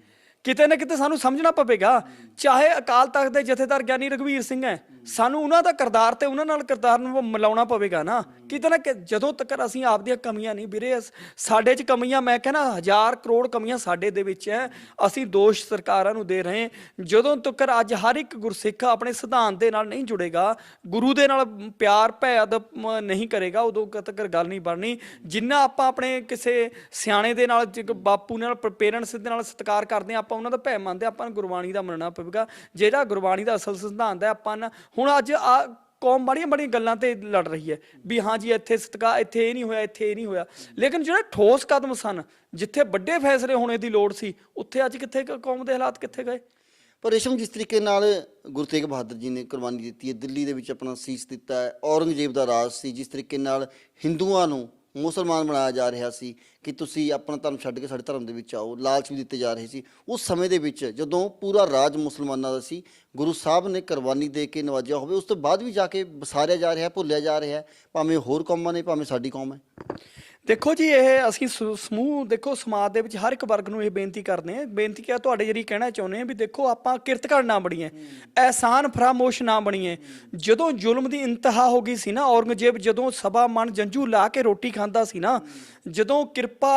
ਕਿਤੇ ਨਾ ਕਿਤੇ ਸਾਨੂੰ ਸਮਝਣਾ ਪਵੇਗਾ। ਚਾਹੇ ਅਕਾਲ ਤਖਤ ਦੇ ਜਥੇਦਾਰ ਗਿਆਨੀ ਰਘਵੀਰ ਸਿੰਘ ਹੈ ਸਾਨੂੰ ਉਹਨਾਂ ਦਾ ਕਿਰਦਾਰ ਤੇ ਉਹਨਾਂ ਨਾਲ ਕਿਰਦਾਰ ਨੂੰ ਮਿਲਾਉਣਾ ਪਵੇਗਾ ਨਾ। ਕਿਤੇ ਨਾ ਕਿ ਜਦੋਂ ਤੱਕ ਅਸੀਂ ਆਪਦੀਆਂ ਕਮੀਆਂ ਨਹੀਂ ਵੀਰੇ ਅਸ- ਸਾਡੇ 'ਚ ਕਮੀਆਂ ਮੈਂ ਕਹਿੰਦਾ ਹਜ਼ਾਰ ਕਰੋੜ ਕਮੀਆਂ ਸਾਡੇ ਦੇ ਵਿੱਚ ਹੈ ਅਸੀਂ ਦੋਸ਼ ਸਰਕਾਰਾਂ ਨੂੰ ਦੇ ਰਹੇ ਜਦੋਂ ਤੱਕ ਅੱਜ ਹਰ ਇੱਕ ਗੁਰਸਿੱਖ ਆਪਣੇ ਸਿਧਾਂਤ ਦੇ ਨਾਲ ਨਹੀਂ ਜੁੜੇਗਾ ਗੁਰੂ ਦੇ ਨਾਲ ਪਿਆਰ ਭੈ ਅਦਬ ਨਹੀਂ ਕਰੇਗਾ ਉਦੋਂ ਤੱਕ ਗੱਲ ਨਹੀਂ ਬਣਨੀ। ਜਿੰਨਾ ਆਪਾਂ ਆਪਣੇ ਕਿਸੇ ਸਿਆਣੇ ਦੇ ਨਾਲ ਬਾਪੂ ਨਾਲ ਪੇਰੈਂਟਸ ਦੇ ਨਾਲ ਸਤਿਕਾਰ ਕਰਦੇ ਹਾਂ ਆਪਾਂ ਉਹਨਾਂ ਦਾ ਭੈ ਮੰਨਦੇ ਹਾਂ, ਆਪਾਂ ਨੂੰ ਗੁਰਬਾਣੀ ਦਾ ਮੰਨਣਾ ਪਵੇਗਾ। ਜਿਹੜਾ ਗੁਰਬਾਣੀ ਦਾ ਅਸਲ ਸਿਧਾਂਤ ਹੈ ਆਪਾਂ ਨਾ- ਹੁਣ ਅੱਜ ਆ ਕੌਮ ਬੜੀਆਂ ਬੜੀਆਂ ਗੱਲਾਂ ਤੇ ਲੜ ਰਹੀ ਹੈ ਵੀ ਹਾਂ ਜੀ ਇੱਥੇ ਸਤਿਕਾਰ, ਇੱਥੇ ਇਹ ਨਹੀਂ ਹੋਇਆ, ਇੱਥੇ ਇਹ ਨਹੀਂ ਹੋਇਆ। ਲੇਕਿਨ ਜਿਹੜੇ ਠੋਸ ਕਦਮ ਸਨ, ਜਿੱਥੇ ਵੱਡੇ ਫੈਸਲੇ ਹੋਣੇ ਦੀ ਲੋੜ ਸੀ, ਉੱਥੇ ਅੱਜ ਕਿੱਥੇ ਕੌਮ ਦੇ ਹਾਲਾਤ ਕਿੱਥੇ ਗਏ? ਪਰ ਰੇਸ਼ਮ ਜਿਸ ਤਰੀਕੇ ਨਾਲ ਗੁਰੂ ਤੇਗ ਬਹਾਦਰ ਜੀ ਨੇ ਕੁਰਬਾਨੀ ਦਿੱਤੀ ਹੈ, ਦਿੱਲੀ ਦੇ ਵਿੱਚ ਆਪਣਾ ਸੀਸ ਦਿੱਤਾ ਹੈ, ਔਰੰਗਜ਼ੇਬ ਦਾ ਰਾਜ ਸੀ, ਜਿਸ ਤਰੀਕੇ ਨਾਲ ਹਿੰਦੂਆਂ ਨੂੰ ਮੁਸਲਮਾਨ ਬਣਾਇਆ ਜਾ ਰਿਹਾ ਸੀ ਕਿ ਤੁਸੀਂ ਆਪਣਾ ਧਰਮ ਛੱਡ ਕੇ ਸਾਡੇ ਧਰਮ ਦੇ ਵਿੱਚ ਆਓ, ਲਾਲਚ ਵੀ ਦਿੱਤੇ ਜਾ ਰਹੇ ਸੀ। ਉਸ ਸਮੇਂ ਦੇ ਵਿੱਚ ਜਦੋਂ ਪੂਰਾ ਰਾਜ ਮੁਸਲਮਾਨਾਂ ਦਾ ਸੀ, ਗੁਰੂ ਸਾਹਿਬ ਨੇ ਕੁਰਬਾਨੀ ਦੇ ਕੇ ਨਵਾਜਿਆ ਹੋਵੇ, ਉਸ ਤੋਂ ਬਾਅਦ ਵੀ ਜਾ ਕੇ ਵਸਾਰਿਆ ਜਾ ਰਿਹਾ, ਭੁੱਲਿਆ ਜਾ ਰਿਹਾ ਭਾਵੇਂ ਹੋਰ ਕੌਮਾਂ ਨੇ, ਭਾਵੇਂ ਸਾਡੀ ਕੌਮ ਹੈ। ਦੇਖੋ ਜੀ, ਇਹ ਅਸੀਂ ਸਮੂਹ, ਦੇਖੋ ਸਮਾਜ ਦੇ ਵਿੱਚ ਹਰ ਇੱਕ ਵਰਗ ਨੂੰ ਇਹ ਬੇਨਤੀ ਕਰਦੇ ਹਾਂ। ਬੇਨਤੀ ਕਿਹਾ ਤੁਹਾਡੇ ਜਿਹੜੀ ਕਹਿਣਾ ਚਾਹੁੰਦੇ ਹਾਂ ਵੀ ਦੇਖੋ ਆਪਾਂ ਕਿਰਤਕਰ ਨਾ ਬਣੀਏ ਐਹਸਾਨ ਫਰਾਮੋਸ਼ ਨਾ ਬਣੀਏ। ਜਦੋਂ ਜ਼ੁਲਮ ਦੀ ਇੰਤਹਾ ਹੋ ਗਈ ਸੀ ਨਾ, ਔਰੰਗਜ਼ੇਬ ਜਦੋਂ ਸਭਾ ਮਨ ਜੰਜੂ ਲਾ ਕੇ ਰੋਟੀ ਖਾਂਦਾ ਸੀ ਨਾ, ਜਦੋਂ ਕਿਰਪਾ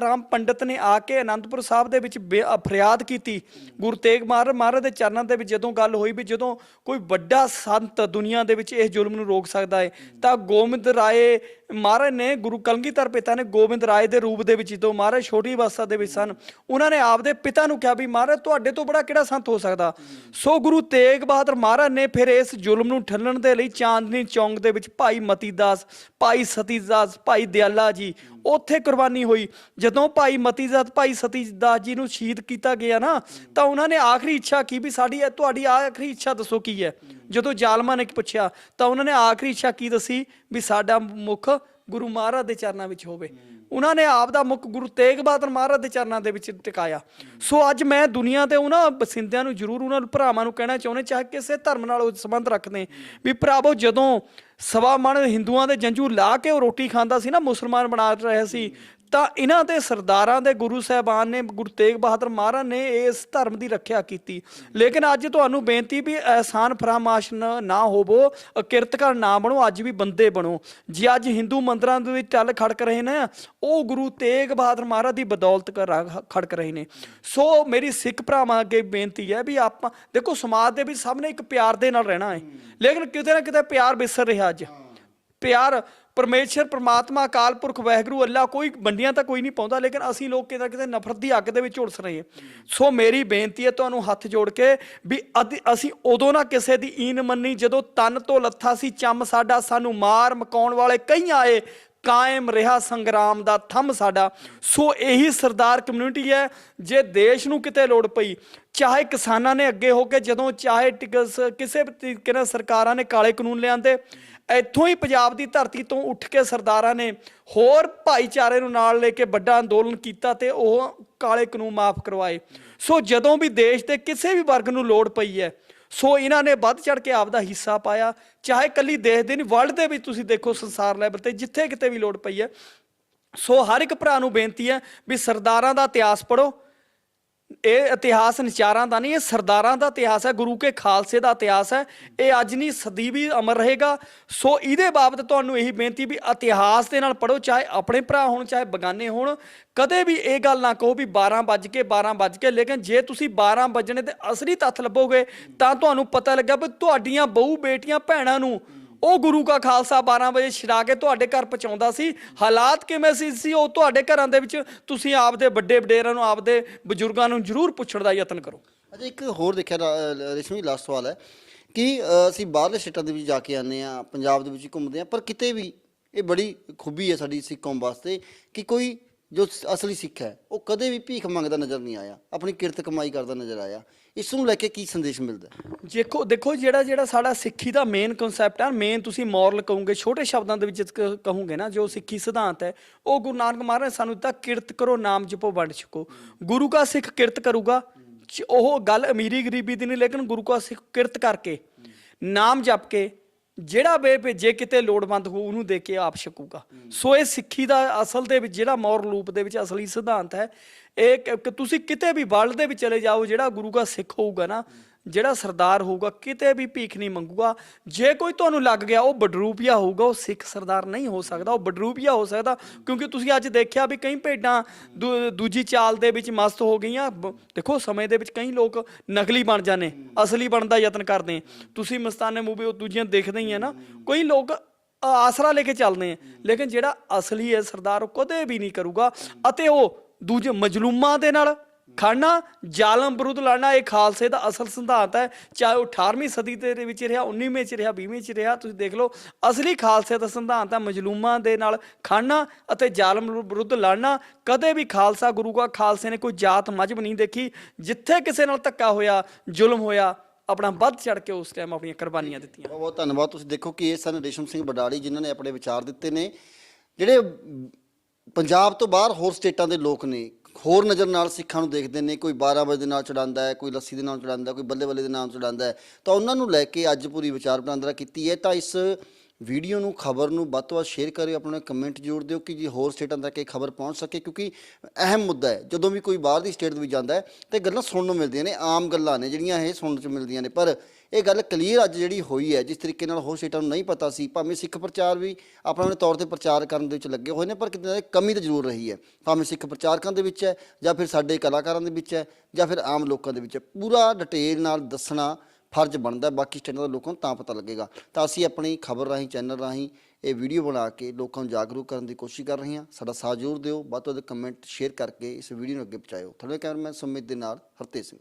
ਰਾਮ ਪੰਡਤ ਨੇ ਆ ਕੇ ਅਨੰਦਪੁਰ ਸਾਹਿਬ ਦੇ ਵਿੱਚ ਬੇ- ਫਰਿਆਦ ਕੀਤੀ, ਗੁਰੂ ਤੇਗ ਮਹਾਰਾਜ ਮਹਾਰਾਜ ਦੇ ਚਰਨਾਂ ਦੇ ਵਿੱਚ ਜਦੋਂ ਗੱਲ ਹੋਈ ਵੀ ਜਦੋਂ ਕੋਈ ਵੱਡਾ ਸੰਤ ਦੁਨੀਆ ਦੇ ਵਿੱਚ ਇਸ ਜ਼ੁਲਮ ਨੂੰ ਰੋਕ ਸਕਦਾ ਹੈ ਤਾਂ ਗੋਬਿੰਦ ਰਾਏ ਮਹਾਰਾਜ ਨੇ ਗੁਰੂ ਕਲਗੀਧਰ ਪਿਤਾ ਨੇ ਗੋਬਿੰਦ ਰਾਏ ਦੇ ਰੂਪ ਦੇ ਵਿੱਚ ਜਦੋਂ ਮਹਾਰਾਜ ਛੋਟੀ ਅਵਸਥਾ ਦੇ ਵਿੱਚ ਸਨ, ਉਹਨਾਂ ਨੇ ਆਪਦੇ ਪਿਤਾ ਨੂੰ ਕਿਹਾ ਵੀ ਮਹਾਰਾਜ ਤੁਹਾਡੇ ਤੋਂ ਬੜਾ ਕਿਹੜਾ ਸੰਤ ਹੋ ਸਕਦਾ? ਸੋ ਗੁਰੂ ਤੇਗ ਬਹਾਦਰ ਮਹਾਰਾਜ ਨੇ ਫਿਰ ਇਸ ਜ਼ੁਲਮ ਨੂੰ ਠੱਲਣ ਦੇ ਲਈ ਚਾਂਦਨੀ ਚੌਂਕ ਦੇ ਵਿੱਚ ਭਾਈ ਮਤੀ ਦਾਸ ਭਾਈ ਸਤੀ ਦਾਸ ਭਾਈ ਦਿਆਲਾ ਜੀ ਉੱਥੇ ਕੁਰਬਾਨੀ ਹੋਈ। ਜਦੋਂ ਭਾਈ ਮਤੀ ਦਾਸ ਭਾਈ ਸਤੀ ਦਾਸ ਜੀ ਨੂੰ ਸ਼ਹੀਦ ਕੀਤਾ ਗਿਆ ਨਾ, ਤਾਂ ਉਹਨਾਂ ਨੇ ਆਖਰੀ ਇੱਛਾ ਕੀ ਵੀ ਸਾਡੀ ਇਹ ਤੁਹਾਡੀ ਆਖਰੀ ਇੱਛਾ ਦੱਸੋ ਕੀ ਹੈ? ਜਦੋਂ ਜ਼ਾਲਮਾਂ ਨੇ ਪੁੱਛਿਆ, ਤਾਂ ਉਹਨਾਂ ਨੇ ਆਖਰੀ ਇੱਛਾ ਕੀ ਦੱਸੀ? ਵੀ ਸਾਡਾ ਮੁੱਖ ਗੁਰੂ ਮਹਾਰਾਜ ਦੇ ਚਰਨਾਂ ਵਿੱਚ ਹੋਵੇ। ਉਹਨਾਂ ਨੇ ਆਪ ਦਾ ਮੁੱਖ ਗੁਰੂ ਤੇਗ ਬਹਾਦਰ ਮਹਾਰਾਜ ਦੇ ਚਰਨਾਂ ਦੇ ਵਿੱਚ ਟਿਕਾਇਆ। ਸੋ ਅੱਜ ਮੈਂ ਦੁਨੀਆ ਤੇ ਉਹਨਾਂ ਬਸਿੰਦਿਆਂ ਨੂੰ ਜ਼ਰੂਰ ਉਹਨਾਂ ਭਰਾਵਾਂ ਨੂੰ ਕਹਿਣਾ ਚਾਹੁੰਦੇ, ਚਾਹੇ ਕਿਸੇ ਧਰਮ ਨਾਲ ਉਹ ਸੰਬੰਧ ਰੱਖਦੇ। ਵੀ ਭਰਾਵੋ, ਜਦੋਂ ਸਵਾ ਮਣ ਹਿੰਦੂਆਂ ਦੇ ਜੰਜੂ ਲਾ ਕੇ ਉਹ ਰੋਟੀ ਖਾਂਦਾ ਸੀ ਨਾ, ਮੁਸਲਮਾਨ ਬਣਾ ਰਹੇ ਸੀ ਤਾਂ ਇਹਨਾਂ ਦੇ ਸਰਦਾਰਾਂ ਦੇ ਗੁਰੂ ਸਾਹਿਬਾਨ ਨੇ, ਗੁਰੂ ਤੇਗ ਬਹਾਦਰ ਮਹਾਰਾਜ ਨੇ ਇਸ ਧਰਮ ਦੀ ਰੱਖਿਆ ਕੀਤੀ। ਲੇਕਿਨ ਅੱਜ ਤੁਹਾਨੂੰ ਬੇਨਤੀ ਵੀ ਅਹਿਸਾਨ ਫਰਾਮਾਸ਼ ਨਾ ਹੋਵੋ, ਕਿਰਤਕਾਰ ਨਾ ਬਣੋ, ਅੱਜ ਵੀ ਬੰਦੇ ਬਣੋ। ਜੇ ਅੱਜ ਹਿੰਦੂ ਮੰਦਰਾਂ ਦੇ ਵਿੱਚ ਚੱਲ ਖੜਕ ਰਹੇ ਨੇ, ਉਹ ਗੁਰੂ ਤੇਗ ਬਹਾਦਰ ਮਹਾਰਾਜ ਦੀ ਬਦੌਲਤ ਕਰ ਰਾ- ਖੜਕ ਰਹੇ ਨੇ। ਸੋ ਮੇਰੀ ਸਿੱਖ ਭਰਾਵਾਂ ਅੱਗੇ ਬੇਨਤੀ ਹੈ ਵੀ ਆਪਾਂ, ਦੇਖੋ ਸਮਾਜ ਦੇ ਵਿੱਚ ਸਭ ਨੇ ਇੱਕ ਪਿਆਰ ਦੇ ਨਾਲ ਰਹਿਣਾ ਹੈ। ਲੇਕਿਨ ਕਿਤੇ ਨਾ ਕਿਤੇ ਪਿਆਰ ਵਿਸਰ ਰਿਹਾ ਅੱਜ। ਪਿਆਰ ਪਰਮੇਸ਼ਰ, ਪ੍ਰਮਾਤਮਾ, ਅਕਾਲ ਪੁਰਖ, ਵਾਹਿਗੁਰੂ, ਅੱਲਾ, ਕੋਈ ਵੰਡੀਆਂ ਤਾਂ ਕੋਈ ਨਹੀਂ ਪਾਉਂਦਾ, ਲੇਕਿਨ ਅਸੀਂ ਲੋਕ ਕਿਤੇ ਨਾ ਕਿਤੇ ਨਫ਼ਰਤ ਦੀ ਅੱਗ ਦੇ ਵਿੱਚ ਝੁਲਸ ਰਹੇ ਸੋ ਮੇਰੀ ਬੇਨਤੀ ਹੈ ਤੁਹਾਨੂੰ ਹੱਥ ਜੋੜ ਕੇ ਵੀ ਅਧ- ਅਸੀਂ ਉਦੋਂ ਨਾ ਕਿਸੇ ਦੀ ਈਨ ਮੰਨੀ, ਜਦੋਂ ਤਨ ਤੋਂ ਲੱਥਾ ਸੀ, ਚੰਮ ਸਾਡਾ, ਸਾਨੂੰ ਮਾਰ ਮਕਾਉਣ ਵਾਲੇ ਕਈ ਆਏ, ਕਾਇਮ ਰਿਹਾ ਸੰਗਰਾਮ ਦਾ ਥੰਮ ਸਾਡਾ। ਸੋ ਇਹੀ ਸਰਦਾਰ ਕਮਿਊਨਿਟੀ ਹੈ, ਜੇ ਦੇਸ਼ ਨੂੰ ਕਿਤੇ ਲੋੜ ਪਈ, ਚਾਹੇ ਕਿਸਾਨਾਂ ਨੇ ਅੱਗੇ ਹੋ ਕੇ, ਜਦੋਂ ਚਾਹੇ ਟਿਕਸ, ਕਿਸੇ ਤਰੀਕੇ ਨਾਲ ਸਰਕਾਰਾਂ ਨੇ ਕਾਲੇ ਕਾਨੂੰਨ ਲਿਆਂਦੇ ਇੱਥੋਂ ਹੀ ਪੰਜਾਬ ਦੀ ਧਰਤੀ ਤੋਂ ਉੱਠ ਕੇ ਸਰਦਾਰਾਂ ਨੇ ਹੋਰ ਭਾਈਚਾਰੇ ਨੂੰ ਨਾਲ ਲੈ ਕੇ ਵੱਡਾ ਅੰਦੋਲਨ ਕੀਤਾ ਤੇ ਉਹ ਕਾਲੇ ਕਾਨੂੰਨ ਮਾਫ ਕਰਵਾਏ। ਸੋ ਜਦੋਂ ਵੀ ਦੇਸ਼ ਦੇ ਕਿਸੇ ਵੀ ਵਰਗ ਨੂੰ ਲੋੜ ਪਈ ਹੈ, ਸੋ ਇਹਨਾਂ ਨੇ ਵੱਧ ਚੜ ਕੇ ਆਪਦਾ ਹਿੱਸਾ ਪਾਇਆ। ਚਾਹੇ ਕੱਲੀ ਦੇਸ਼ ਦੇ ਨਹੀਂ, ਵਰਲਡ ਦੇ ਵਿੱਚ ਤੁਸੀਂ ਦੇਖੋ ਸੰਸਾਰ ਲੈਵਲ ਤੇ ਜਿੱਥੇ ਕਿਤੇ ਵੀ ਲੋੜ ਪਈ ਹੈ। ਸੋ ਹਰ ਇੱਕ ਭਰਾ ਨੂੰ ਬੇਨਤੀ ਹੈ ਵੀ ਸਰਦਾਰਾਂ ਦਾ ਇਤਿਹਾਸ ਪੜੋ ਇਹ ਇਤਿਹਾਸ ਨਚਾਰਾਂ ਦਾ ਨਹੀਂ, ਇਹ ਸਰਦਾਰਾਂ ਦਾ ਇਤਿਹਾਸ ਹੈ, ਗੁਰੂ ਕੇ ਖਾਲਸੇ ਦਾ ਇਤਿਹਾਸ ਹੈ। ਇਹ ਅੱਜ ਨਹੀਂ, ਸਦੀ ਵੀ ਅਮਰ ਰਹੇਗਾ। ਸੋ ਇਹਦੇ ਬਾਬਤ ਤੁਹਾਨੂੰ ਇਹੀ ਬੇਨਤੀ ਵੀ ਇਤਿਹਾਸ ਦੇ ਨਾਲ ਪੜੋ ਚਾਹੇ ਆਪਣੇ ਭਰਾ ਹੋਣ, ਚਾਹੇ ਬਗਾਨੇ ਹੋਣ। ਕਦੇ ਵੀ ਇਹ ਗੱਲ ਨਾ ਕਹੋ ਵੀ 12 ਵੱਜ ਕੇ 12 ਵੱਜ ਕੇ, ਲੇਕਿਨ ਜੇ ਤੁਸੀਂ 12 ਵੱਜਣੇ ਤੇ ਅਸਲੀ ਤੱਥ ਲੱਭੋਗੇ, ਤਾਂ ਤੁਹਾਨੂੰ ਪਤਾ ਲੱਗਾ ਵੀ ਤੁਹਾਡੀਆਂ ਬਹੂ ਬੇਟੀਆਂ ਭੈਣਾਂ ਨੂੰ ਉਹ ਗੁਰੂ ਕਾ ਖਾਲਸਾ 12 ਵਜੇ ਛਡਾ ਕੇ ਤੁਹਾਡੇ ਘਰ ਪਹੁੰਚਾਉਂਦਾ ਸੀ। ਹਾਲਾਤ ਕਿਵੇਂ ਸੀ ਸੀ ਉਹ ਤੁਹਾਡੇ ਘਰਾਂ ਦੇ ਵਿੱਚ? ਤੁਸੀਂ ਆਪਦੇ ਵੱਡੇ ਵਡੇਰਿਆਂ ਨੂੰ, ਆਪਦੇ ਬਜ਼ੁਰਗਾਂ ਨੂੰ ਜ਼ਰੂਰ ਪੁੱਛਣ ਦਾ ਯਤਨ ਕਰੋ। ਅੱਛਾ, ਇੱਕ ਹੋਰ ਦੇਖਿਆ ਰੇਸ਼ਮੀ ਲਾਸਟ ਸਵਾਲ ਹੈ ਕਿ ਅਸੀਂ ਬਾਹਰਲੇ ਸਟੇਟਾਂ ਦੇ ਵਿੱਚ ਜਾ ਕੇ ਆਨੇ ਆ ਪੰਜਾਬ ਦੇ ਵਿੱਚ ਘੁੰਮਦੇ ਆ ਪਰ ਕਿਤੇ ਵੀ ਇਹ ਬੜੀ ਖੂਬੀ ਹੈ ਸਾਡੀ ਸਿੱਖ ਕੌਮ ਵਾਸਤੇ ਕਿ ਕੋਈ ਜੋ ਅਸਲੀ ਸਿੱਖ ਹੈ, ਉਹ ਕਦੇ ਵੀ ਭੀਖ ਮੰਗਦਾ ਨਜ਼ਰ ਨਹੀਂ ਆਇਆ, ਆਪਣੀ ਕਿਰਤ ਕਮਾਈ ਕਰਦਾ ਨਜ਼ਰ ਆਇਆ। ਇਸ ਨੂੰ ਲੈ ਕੇ ਕੀ ਸੰਦੇਸ਼ ਮਿਲਦਾ ਦੇਖੋ ਦੇਖੋ ਜਿਹੜਾ ਜਿਹੜਾ ਸਾਡਾ ਸਿੱਖੀ ਦਾ ਮੇਨ ਕਨਸੈਪਟ ਹੈ ਮੇਨ ਤੁਸੀਂ ਮੋਰਲ ਕਹੋਗੇ, ਛੋਟੇ ਸ਼ਬਦਾਂ ਦੇ ਵਿੱਚ ਕਹੋਗੇ ਨਾ, ਜੋ ਸਿੱਖੀ ਸਿਧਾਂਤ ਹੈ, ਉਹ ਗੁਰੂ ਨਾਨਕ ਮਹਾਰਾਜ ਨੇ ਸਾਨੂੰ ਦਿੱਤਾ, ਕਿਰਤ ਕਰੋ, ਨਾਮ ਜਪੋ, ਵੰਡ ਛਕੋ। ਗੁਰੂ ਕਾ ਸਿੱਖ ਕਿਰਤ ਕਰੂਗਾ ਉਹ ਗੱਲ ਅਮੀਰੀ ਗਰੀਬੀ ਦੀ ਨਹੀਂ, ਲੇਕਿਨ ਗੁਰੂ ਕਾ ਸਿੱਖ ਕਿਰਤ ਕਰਕੇ, ਨਾਮ ਜਪ ਕੇ ਜਿਹੜਾ ਬੇ ਭੇਜੇ ਕਿਤੇ ਲੋੜਵੰਦ ਹੋ ਉਹਨੂੰ ਦੇ ਕੇ ਆਪ ਛਕੂਗਾ। ਸੋ ਇਹ ਸਿੱਖੀ ਦਾ ਅਸਲ ਦੇ ਵਿੱਚ ਜਿਹੜਾ ਮੋਰਲ ਰੂਪ ਦੇ ਵਿੱਚ ਅਸਲੀ ਸਿਧਾਂਤ ਹੈ, ਇਹ ਕਿ ਤੁਸੀਂ ਕਿਤੇ ਵੀ ਵਰਲਡ ਦੇ ਵਿੱਚ ਚਲੇ ਜਾਓ, ਜਿਹੜਾ ਗੁਰੂ ਦਾ ਸਿੱਖ ਹੋਊਗਾ ਨਾ ਜਿਹੜਾ ਸਰਦਾਰ ਹੋਊਗਾ ਕਿਤੇ ਵੀ ਭੀਖ ਨਹੀਂ ਮੰਗੂਗਾ। ਜੇ ਕੋਈ ਤੁਹਾਨੂੰ ਲੱਗ ਗਿਆ ਉਹ ਬਡਰੂਪੀਆ ਹੋਊਗਾ, ਉਹ ਸਿੱਖ ਸਰਦਾਰ ਨਹੀਂ ਹੋ ਸਕਦਾ, ਉਹ ਬਡਰੂਪੀਆ ਹੋ ਸਕਦਾ, ਕਿਉਂਕਿ ਤੁਸੀਂ ਅੱਜ ਦੇਖਿਆ ਵੀ ਕਈ ਭੇਡਾਂ ਦੂ- ਦੂਜੀ ਚਾਲ ਦੇ ਵਿੱਚ ਮਸਤ ਹੋ ਗਈਆਂ। ਬ- ਦੇਖੋ ਸਮੇਂ ਦੇ ਵਿੱਚ ਕਈ ਲੋਕ ਨਕਲੀ ਬਣ ਜਾਂਦੇ, ਅਸਲੀ ਬਣਨ ਦਾ ਯਤਨ ਕਰਦੇ ਆ। ਤੁਸੀਂ ਮਸਤਾਨੇ ਮੂਵੀ ਉਹ ਦੂਜੀਆਂ ਦੇਖਦੇ ਹੀ ਆ ਨਾ, ਕਈ ਲੋਕ ਆਸਰਾ ਲੈ ਕੇ ਚੱਲਦੇ ਆ, ਲੇਕਿਨ ਜਿਹੜਾ ਅਸਲੀ ਹੈ ਸਰਦਾਰ ਉਹ ਕਦੇ ਵੀ ਨਹੀਂ ਕਰੂਗਾ। ਅਤੇ ਉਹ ਦੂਜੇ ਮਜਲੂਮਾਂ ਦੇ ਨਾਲ ਖੜਨਾ, ਜ਼ਾਲਮ ਵਿਰੁੱਧ ਲੜਨਾ, ਇਹ ਖਾਲਸੇ ਦਾ ਅਸਲ ਸਿਧਾਂਤ ਹੈ। ਚਾਹੇ ਉਹ 18ਵੀਂ ਸਦੀ ਦੇ ਵਿੱਚ ਰਿਹਾ 19ਵੀਂ ਚ ਰਿਹਾ 20ਵੀਂ ਚ ਰਿਹਾ, ਤੁਸੀਂ ਦੇਖ ਲਓ, ਅਸਲੀ ਖਾਲਸੇ ਦਾ ਸਿਧਾਂਤ ਹੈ ਮਜਲੂਮਾਂ ਦੇ ਨਾਲ ਖੜਨਾ ਅਤੇ ਜ਼ਾਲਮ ਵਿਰੁੱਧ ਲੜਨਾ। ਕਦੇ ਵੀ ਖਾਲਸਾ ਗੁਰੂ ਕਾ ਖਾਲਸੇ ਨੇ ਕੋਈ ਜਾਤ ਮਜਬ ਨਹੀਂ ਦੇਖੀ, ਜਿੱਥੇ ਕਿਸੇ ਨਾਲ ਧੱਕਾ ਹੋਇਆ, ਜ਼ੁਲਮ ਹੋਇਆ, ਆਪਣਾ ਵੱਧ ਚੜ ਕੇ ਉਸ ਟਾਈਮ ਆਪਣੀਆਂ ਕੁਰਬਾਨੀਆਂ ਦਿੱਤੀਆਂ। ਬਹੁਤ ਬਹੁਤ ਧੰਨਵਾਦ। ਤੁਸੀਂ ਦੇਖੋ ਕਿ ਇਹ ਸਨ ਰੇਸ਼ਮ ਸਿੰਘ ਬਡਾੜੀ ਜਿਨ੍ਹਾਂ ਨੇ ਆਪਣੇ ਵਿਚਾਰ ਦਿੱਤੇ ਨੇ। ਜਿਹੜੇ ਪੰਜਾਬ ਤੋਂ ਬਾਹਰ ਹੋਰ ਸਟੇਟਾਂ ਦੇ ਲੋਕ ਨੇ ਹੋਰ ਨਜ਼ਰ ਨਾਲ ਸਿੱਖਾਂ ਨੂੰ ਦੇਖਦੇ ਨੇ, ਕੋਈ 12 ਵਜੇ ਦੇ ਨਾਲ ਚੜਾਉਂਦਾ ਹੈ, ਕੋਈ ਲੱਸੀ ਦੇ ਨਾਲ ਚੜਾਉਂਦਾ ਕੋਈ ਬੱਲੇ ਬੱਲੇ ਦੇ ਨਾਲ ਚੜਾਉਂਦਾ ਹੈ। ਤਾਂ ਉਹਨਾਂ ਨੂੰ ਲੈ ਕੇ ਅੱਜ ਪੂਰੀ ਵਿਚਾਰ ਵਟਾਂਦਰਾ ਕੀਤੀ ਹੈ। ਤਾਂ ਇਸ ਵੀਡੀਓ ਨੂੰ, ਖਬਰ ਨੂੰ ਵੱਧ ਤੋਂ ਵੱਧ ਸ਼ੇਅਰ ਕਰਿਓ, ਆਪਣਾ ਕਮੈਂਟ ਜ਼ਰੂਰ ਦਿਓ ਕਿ ਜੀ ਹੋਰ ਸਟੇਟਾਂ ਤੱਕ ਇਹ ਖਬਰ ਪਹੁੰਚ ਸਕੇ, ਕਿਉਂਕਿ ਅਹਿਮ ਮੁੱਦਾ ਹੈ, ਜਦੋਂ ਵੀ ਕੋਈ ਬਾਹਰ ਦੀ ਸਟੇਟ ਦੇ ਵਿੱਚ ਜਾਂਦਾ ਹੈ, ਤੇ ਗੱਲਾਂ ਸੁਣਨ ਨੂੰ ਮਿਲਦੀਆਂ ਨੇ, ਆਮ ਗੱਲਾਂ ਨੇ ਜਿਹੜੀਆਂ ਇਹ ਸੁਣਨ ਚ ਮਿਲਦੀਆਂ ਨੇ। ਪਰ ਇਹ ਗੱਲ ਕਲੀਅਰ ਅੱਜ ਜਿਹੜੀ ਹੋਈ ਹੈ, ਜਿਸ ਤਰੀਕੇ ਨਾਲ ਹੋਰ ਸਟੇਟਾਂ ਨੂੰ ਨਹੀਂ ਪਤਾ ਸੀ, ਭਾਵੇਂ ਸਿੱਖ ਪ੍ਰਚਾਰ ਵੀ ਆਪਣੇ ਆਪਣੇ ਤੌਰ ਤੇ ਪ੍ਰਚਾਰ ਕਰਨ ਦੇ ਵਿੱਚ ਲੱਗੇ ਹੋਏ ਨੇ, ਪਰ ਕਿਤੇ ਨਾ ਕਿਤੇ ਕਮੀ ਤਾਂ ਜ਼ਰੂਰ ਰਹੀ ਹੈ। ਭਾਵੇਂ ਸਿੱਖ ਪ੍ਰਚਾਰਕਾਂ ਦੇ ਵਿੱਚ ਹੈ, ਜਾਂ ਫਿਰ ਸਾਡੇ ਕਲਾਕਾਰਾਂ ਦੇ ਵਿੱਚ ਹੈ, ਜਾਂ ਫਿਰ ਆਮ ਲੋਕਾਂ ਦੇ ਵਿੱਚ ਹੈ। ਪੂਰਾ ਡਿਟੇਲ ਨਾਲ ਦੱਸਣਾ ਫਰਜ਼ ਬਣਦਾ ਬਾਕੀ ਸਟੇਟਾਂ ਦੇ ਲੋਕਾਂ ਨੂੰ ਤਾਂ ਪਤਾ ਲੱਗੇਗਾ। ਤਾਂ ਅਸੀਂ ਆਪਣੀ ਖਬਰ ਰਾਹੀਂ, ਚੈਨਲ ਰਾਹੀਂ ਇਹ ਵੀਡੀਓ ਬਣਾ ਕੇ ਲੋਕਾਂ ਨੂੰ ਜਾਗਰੂਕ ਕਰਨ ਦੀ ਕੋਸ਼ਿਸ਼ ਕਰ ਰਹੇ ਹਾਂ। ਸਾਡਾ ਸਾਥ ਜ਼ਰੂਰ ਦਿਓ। ਵੱਧ ਤੋਂ ਵੱਧ ਕਮੈਂਟ ਸ਼ੇਅਰ ਕਰਕੇ ਇਸ ਵੀਡੀਓ ਨੂੰ ਅੱਗੇ ਪਹੁੰਚਾਇਓ। ਤੁਹਾਡੇ ਕੈਮਰਾਮੈਨ ਸੁਮਿਤ ਦੇ ਨਾਲ ਹਰਤੇਜ ਸਿੰਘ।